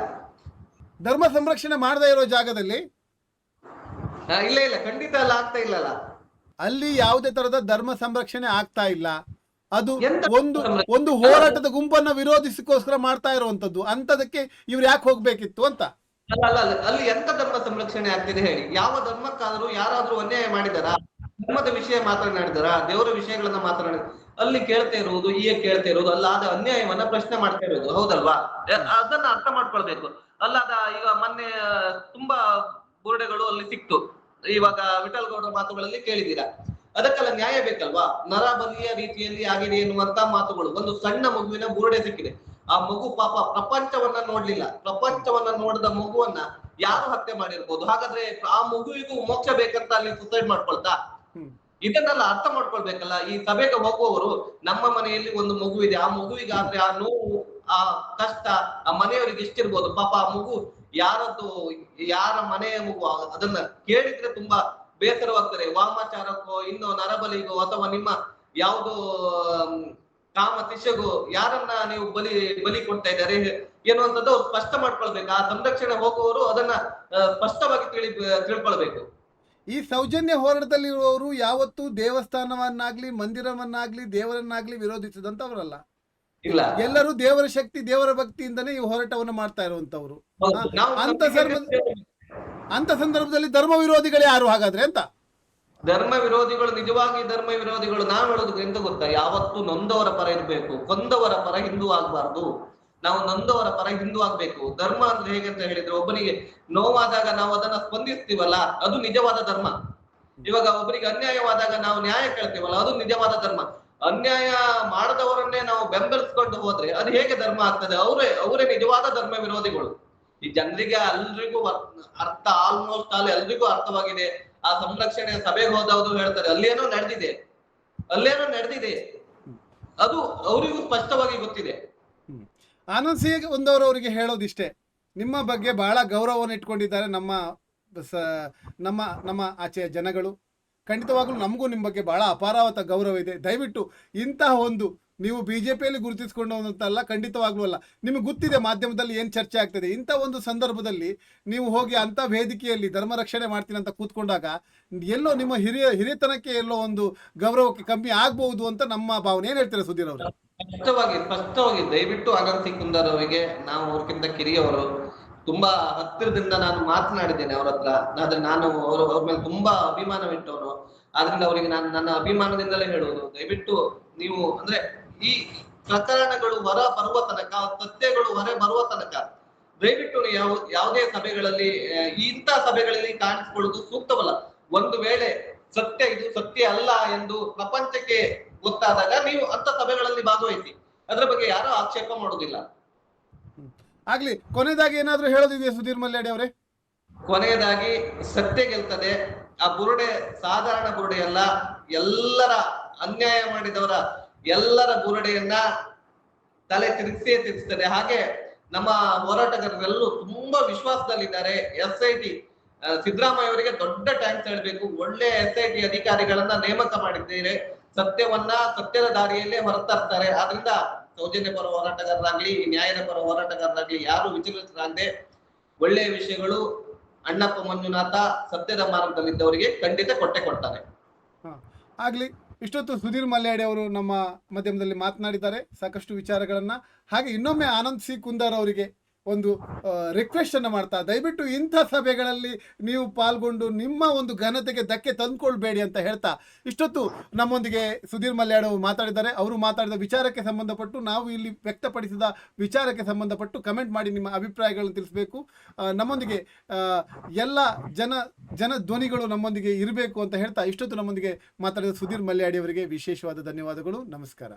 ಧರ್ಮ ಸಂರಕ್ಷಣೆ ಮಾಡದೇ ಇರೋ ಜಾಗದಲ್ಲಿ ಇಲ್ಲ ಇಲ್ಲ ಖಂಡಿತ ಅಲ್ಲ ಆಗ್ತಾ ಇಲ್ಲಲ್ಲ. ಅಲ್ಲಿ ಯಾವುದೇ ತರದ ಧರ್ಮ ಸಂರಕ್ಷಣೆ ಆಗ್ತಾ ಇಲ್ಲ. ಅದು ಎಂತ ಒಂದು ಒಂದು ಹೋರಾಟದ ಗುಂಪನ್ನ ವಿರೋಧಿಸಕ್ಕೋಸ್ಕರ ಮಾಡ್ತಾ ಇರುವಂತದ್ದು ಅಂತದಕ್ಕೆ ಇವ್ರು ಯಾಕೆ ಹೋಗ್ಬೇಕಿತ್ತು ಅಂತ? ಅಲ್ಲ ಅಲ್ಲ ಅಲ್ಲ. ಅಲ್ಲಿ ಎಂತ ಧರ್ಮ ಸಂರಕ್ಷಣೆ ಆಗ್ತಿದೆ ಹೇಳಿ. ಯಾವ ಧರ್ಮಕ್ಕಾದ್ರೂ ಯಾರಾದ್ರೂ ಅನ್ಯಾಯ ಮಾಡಿದಾರ? ಧರ್ಮದ ವಿಷಯ ಮಾತನಾಡಿದಾರ? ದೇವರ ವಿಷಯಗಳನ್ನ ಮಾತನಾಡಿ ಅಲ್ಲಿ ಕೇಳ್ತಾ ಇರುವುದು ಈಗ ಕೇಳ್ತಾ ಇರುವುದು ಅಲ್ಲಾದ ಅನ್ಯಾಯವನ್ನ ಪ್ರಶ್ನೆ ಮಾಡ್ತಾ ಇರೋದು ಹೌದಲ್ವಾ? ಅದನ್ನ ಅರ್ಥ ಮಾಡ್ಕೊಳ್ಬೇಕು. ಅಲ್ಲಾದ ಈಗ ಮೊನ್ನೆ ತುಂಬಾ ಬುರುಡೆಗಳು ಅಲ್ಲಿ ಸಿಕ್ತು. ಇವಾಗ ವಿಠಲ್ ಗೌಡರ ಮಾತುಗಳಲ್ಲಿ ಕೇಳಿದ್ದೀರಾ? ಅದಕ್ಕೆಲ್ಲ ನ್ಯಾಯ ಬೇಕಲ್ವಾ? ನರಬಲಿಯ ರೀತಿಯಲ್ಲಿ ಆಗಿದೆ ಎನ್ನುವಂತ ಮಾತುಗಳು. ಒಂದು ಸಣ್ಣ ಮಗುವಿನ ಬುರುಡೆ ಸಿಕ್ಕಿದೆ. ಆ ಮಗು ಪಾಪ ಪ್ರಪಂಚವನ್ನ ನೋಡ್ಲಿಲ್ಲ. ಪ್ರಪಂಚವನ್ನ ನೋಡಿದ ಮಗುವನ್ನ ಯಾರು ಹತ್ಯೆ ಮಾಡಿರ್ಬೋದು? ಹಾಗಾದ್ರೆ ಆ ಮಗುವಿಗೂ ಮೋಕ್ಷ ಬೇಕಂತ ಅಲ್ಲಿ ಸುಸೈಡ್ ಮಾಡ್ಕೊಳ್ತಾ. ಇದನ್ನೆಲ್ಲ ಅರ್ಥ ಮಾಡ್ಕೊಳ್ಬೇಕಲ್ಲ? ಈ ಸಭೆಗೆ ಹೋಗುವವರು ನಮ್ಮ ಮನೆಯಲ್ಲಿ ಒಂದು ಮಗುವಿದೆ. ಇದೆ ಆ ಮಗುವಿಗಾದ್ರೆ ಆ ನೋವು ಆ ಕಷ್ಟ ಆ ಮನೆಯವರಿಗೆ ಎಷ್ಟಿರ್ಬೋದು? ಪಾಪ ಆ ಮಗು ಯಾರದ್ದು ಯಾರ ಮಗು ಅದನ್ನ ಕೇಳಿದ್ರೆ ತುಂಬಾ ಬೇಸರವಾಗ್ತಾರೆ. ವಾಮಾಚಾರಕ್ಕೋ, ಇನ್ನು ನರಬಲಿಗೋ ಅಥವಾ ನಿಮ್ಮ ಯಾವುದು ಕಾಮ ತಿಶಗೋ ಯಾರನ್ನ ನೀವು ಬಲಿ ಬಲಿ ಕೊಡ್ತಾ ಇದ್ದಾರೆ? ಎನ್ನುವಂಥದ್ದು ಅವ್ರು ಸ್ಪಷ್ಟ ಮಾಡ್ಕೊಳ್ಬೇಕು. ಆ ಸಂರಕ್ಷಣೆ ಹೋಗುವವರು ಅದನ್ನ ಸ್ಪಷ್ಟವಾಗಿ ತಿಳಿ, ತಿಳ್ಕೊಳ್ಬೇಕು. ಈ ಸೌಜನ್ಯ ಹೋರಾಟದಲ್ಲಿರುವವರು ಯಾವತ್ತೂ ದೇವಸ್ಥಾನವನ್ನಾಗ್ಲಿ, ಮಂದಿರವನ್ನಾಗ್ಲಿ, ದೇವರನ್ನಾಗ್ಲಿ ವಿರೋಧಿಸಿದಂತವರಲ್ಲ. ಇಲ್ಲ. ಎಲ್ಲರೂ ದೇವರ ಶಕ್ತಿ ದೇವರ ಭಕ್ತಿಯಿಂದನೇ ಈ ಹೋರಾಟವನ್ನು ಮಾಡ್ತಾ ಇರುವಂತವ್ರು. ಅಂತ ಅಂತ ಸಂದರ್ಭದಲ್ಲಿ ಧರ್ಮ ವಿರೋಧಿಗಳು ಯಾರು ಹಾಗಾದ್ರೆ ಅಂತ? ಧರ್ಮ ವಿರೋಧಿಗಳು ನಿಜವಾಗಿ ಧರ್ಮ ವಿರೋಧಿಗಳು ನಾನು ಹೇಳೋದು ಎಂತ ಗೊತ್ತಾ? ಯಾವತ್ತು ನೊಂದವರ ಪರ ಇರಬೇಕು ಕೊಂದವರ ಪರ ಹಿಂದೂ ಆಗ್ಬಾರ್ದು. ನಾವು ನೊಂದವರ ಪರ ಹಿಂದೂ ಆಗ್ಬೇಕು. ಧರ್ಮ ಅಂದ್ರೆ ಹೇಗೆ ಅಂತ ಹೇಳಿದ್ರೆ ಒಬ್ಬನಿಗೆ ನೋವಾದಾಗ ನಾವು ಅದನ್ನ ಸ್ಪಂದಿಸ್ತೀವಲ್ಲ ಅದು ನಿಜವಾದ ಧರ್ಮ. ಇವಾಗ ಒಬ್ಬರಿಗೆ ಅನ್ಯಾಯವಾದಾಗ ನಾವು ನ್ಯಾಯ ಕೇಳ್ತೀವಲ್ಲ ಅದು ನಿಜವಾದ ಧರ್ಮ. ಅನ್ಯಾಯ ಮಾಡದವರನ್ನೇ ನಾವು ಬೆಂಬಲಿಸ್ಕೊಂಡು ಹೋದ್ರೆ ಅದು ಹೇಗೆ ಧರ್ಮ ಆಗ್ತದೆ? ಅವರೇ ಅವರೇ ನಿಜವಾದ ಧರ್ಮ ವಿರೋಧಿಗಳು. ಈ ಜನರಿಗೆ ಎಲ್ರಿಗೂ ಅರ್- ಅರ್ಥ ಆಲ್ಮೋಸ್ಟ್ ಆಲ್ ಎಲ್ರಿಗೂ ಅರ್ಥವಾಗಿದೆ. ಆ ಸಂರಕ್ಷಣೆ ಸಭೆಗೆ ಹೋದವರು ಹೇಳ್ತಾರೆ, ಅಲ್ಲೇನೋ ನಡೆದಿದೆ. ಅಲ್ಲೇನೋ ನಡೆದಿದೆ. ಅದು ಅವರಿಗೂ ಸ್ಪಷ್ಟವಾಗಿ ಗೊತ್ತಿದೆ. ಆನಂದ್ ಸಿಂಗ್ ಒಂದವರು ಅವರಿಗೆ ಹೇಳೋದಿಷ್ಟೇ. ನಿಮ್ಮ ಬಗ್ಗೆ ಬಹಳ ಗೌರವವನ್ನು ಇಟ್ಕೊಂಡಿದ್ದಾರೆ ನಮ್ಮ ನಮ್ಮ ನಮ್ಮ ಆಚೆಯ ಜನಗಳು. ಖಂಡಿತವಾಗ್ಲೂ ನಮಗೂ ನಿಮ್ಮ ಬಗ್ಗೆ ಬಹಳ ಅಪಾರವಾದ ಗೌರವ ಇದೆ. ದಯವಿಟ್ಟು ಇಂತಹ ಒಂದು ನೀವು ಬಿ ಜೆ ಪಿಯಲ್ಲಿ ಗುರುತಿಸಿಕೊಂಡಂತಲ್ಲ ಖಂಡಿತವಾಗ್ಲೂ ಅಲ್ಲ. ನಿಮಗೆ ಗೊತ್ತಿದೆ ಮಾಧ್ಯಮದಲ್ಲಿ ಏನು ಚರ್ಚೆ ಆಗ್ತದೆ. ಇಂಥ ಒಂದು ಸಂದರ್ಭದಲ್ಲಿ ನೀವು ಹೋಗಿ ಅಂಥ ವೇದಿಕೆಯಲ್ಲಿ ಧರ್ಮ ರಕ್ಷಣೆ ಮಾಡ್ತೀನಿ ಅಂತ ಕೂತ್ಕೊಂಡಾಗ ಎಲ್ಲೋ ನಿಮ್ಮ ಹಿರಿಯ ಹಿರಿಯತನಕ್ಕೆ ಎಲ್ಲೋ ಒಂದು ಗೌರವಕ್ಕೆ ಕಮ್ಮಿ ಆಗ್ಬಹುದು ಅಂತ ನಮ್ಮ ಭಾವನೆ. ಏನು ಹೇಳ್ತೀರಾ ಸುಧೀರ್ ಅವರು? ಸ್ಪಷ್ಟವಾಗಿ ಸ್ಪಷ್ಟವಾಗಿ ದಯವಿಟ್ಟು ಸಿಂಗ್ ಕುಂದರ್ ಅವರಿಗೆ ನಾವು ಅವ್ರಕ್ಕಿಂತ ಕಿರಿಯವರು ತುಂಬಾ ಹತ್ತಿರದಿಂದ ನಾನು ಮಾತನಾಡಿದ್ದೇನೆ ಅವ್ರ ಹತ್ರ. ಆದ್ರೆ ನಾನು ಅವರು, ಅವ್ರ ಮೇಲೆ ತುಂಬಾ ಅಭಿಮಾನವಿಟ್ಟವನು ಆದ್ರಿಂದ ಅವರಿಗೆ ನಾನು ನನ್ನ ಅಭಿಮಾನದಿಂದಲೇ ಹೇಳುವುದು. ದಯವಿಟ್ಟು ನೀವು ಅಂದ್ರೆ ಈ ಪ್ರಕರಣಗಳು ಹೊರ ಬರುವ ತನಕ ಸತ್ಯಗಳು ಹೊರ ಬರುವ ತನಕ, ದಯವಿಟ್ಟು ಯಾವ, ಯಾವುದೇ ಸಭೆಗಳಲ್ಲಿ ಇಂಥ ಸಭೆಗಳಲ್ಲಿ ಕಾಣಿಸಿಕೊಳ್ಳುವುದು ಸೂಕ್ತವಲ್ಲ. ಒಂದು ವೇಳೆ ಸತ್ಯ ಇದು ಸತ್ಯ ಅಲ್ಲ ಎಂದು ಪ್ರಪಂಚಕ್ಕೆ ಗೊತ್ತಾದಾಗ ನೀವು ಅಂತ ಸಭೆಗಳಲ್ಲಿ ಭಾಗವಹಿಸಿ. ಅದರ ಬಗ್ಗೆ ಯಾರೂ ಆಕ್ಷೇಪ ಮಾಡುವುದಿಲ್ಲ. ಆಗ್ಲಿ ಕೊನೆಯದಾಗಿ ಏನಾದ್ರೂ ಹೇಳೋದಿದೆಯಾ ಸುಧೀರ್ ಮಲ್ಯಾಡಿ ಅವರೇ? ಕೊನೆಯದಾಗಿ ಸತ್ಯ ಗೆಲ್ತದೆ. ಆ ಬುರುಡೆ, ಸಾಧಾರಣ ಬುರುಡೆ ಅಲ್ಲ, ಎಲ್ಲರ ಅನ್ಯಾಯ ಮಾಡಿದವರ ಎಲ್ಲರ ಬುರುಡೆಯನ್ನ ತಲೆ ತಿರುಗಿಸೇ ತಿರುಗಿಸ್ತದೆ. ಹಾಗೆ ನಮ್ಮ ಹೋರಾಟಗಾರರೆಲ್ಲರೂ ತುಂಬಾ ವಿಶ್ವಾಸದಲ್ಲಿದ್ದಾರೆ. ಎಸ್ ಐ ಟಿ ಸಿದ್ದರಾಮಯ್ಯ ಅವರಿಗೆ ದೊಡ್ಡ ಟ್ಯಾಂಕ್ಸ್ ಹೇಳಬೇಕು. ಒಳ್ಳೆ ಎಸ್ ಐ ಟಿ ಅಧಿಕಾರಿಗಳನ್ನ ನೇಮಕ ಮಾಡಿದ್ದೇವೆ ಸತ್ಯವನ್ನ ಸತ್ಯದ ದಾರಿಯಲ್ಲೇ ಹೊರತರ್ತಾರೆ. ಆದ್ರಿಂದ ಸೌಜನ್ಯ ಪರ ಹೋರಾಟಗಾರರಾಗ್ಲಿ, ನ್ಯಾಯದ ಪರ ಹೋರಾಟಗಾರರಾಗ್ಲಿ, ಯಾರು ವಿಚಲಿತರಾಗದೆ ಒಳ್ಳೆಯ ವಿಷಯಗಳು ಅಣ್ಣಪ್ಪ ಮಂಜುನಾಥ ಸತ್ಯದ ಮಾರ್ಗದಲ್ಲಿದ್ದವರಿಗೆ ಖಂಡಿತ ಕೊಟ್ಟೆ ಕೊಡ್ತಾರೆ. ಆಗ್ಲಿ, ಇಷ್ಟೊತ್ತು ಸುಧೀರ್ ಮಲ್ಯಾಡಿ ಅವರು ನಮ್ಮ ಮಾಧ್ಯಮದಲ್ಲಿ ಮಾತನಾಡಿದ್ದಾರೆ, ಸಾಕಷ್ಟು ವಿಚಾರಗಳನ್ನ. ಹಾಗೆ ಇನ್ನೊಮ್ಮೆ ಆನಂದ್ ಸಿ ಕುಂದರ್ ಅವರಿಗೆ ಒಂದು ರಿಕ್ವೆಸ್ಟ್ ಅನ್ನು ಮಾಡ್ತಾ, ದಯವಿಟ್ಟು ಇಂಥ ಸಭೆಗಳಲ್ಲಿ ನೀವು ಪಾಲ್ಗೊಂಡು ನಿಮ್ಮ ಒಂದು ಘನತೆಗೆ ಧಕ್ಕೆ ತಂದುಕೊಳ್ಬೇಡಿ ಅಂತ ಹೇಳ್ತಾ, ಇಷ್ಟೊತ್ತು ನಮ್ಮೊಂದಿಗೆ ಸುಧೀರ್ ಮಲ್ಯಾಡ್ ಅವರು ಮಾತಾಡಿದ್ದಾರೆ. ಅವರು ಮಾತಾಡಿದ ವಿಚಾರಕ್ಕೆ ಸಂಬಂಧಪಟ್ಟು ನಾವು ಇಲ್ಲಿ ವ್ಯಕ್ತಪಡಿಸಿದ ವಿಚಾರಕ್ಕೆ ಸಂಬಂಧಪಟ್ಟು ಕಮೆಂಟ್ ಮಾಡಿ ನಿಮ್ಮ ಅಭಿಪ್ರಾಯಗಳನ್ನು ತಿಳಿಸಬೇಕು. ನಮ್ಮೊಂದಿಗೆ ಎಲ್ಲ ಜನ ಜನ ಧ್ವನಿಗಳು ನಮ್ಮೊಂದಿಗೆ ಇರಬೇಕು ಅಂತ ಹೇಳ್ತಾ, ಇಷ್ಟೊತ್ತು ನಮ್ಮೊಂದಿಗೆ ಮಾತಾಡಿದ ಸುಧೀರ್ ಮಲ್ಯಾಡಿ ಅವರಿಗೆ ವಿಶೇಷವಾದ ಧನ್ಯವಾದಗಳು. ನಮಸ್ಕಾರ.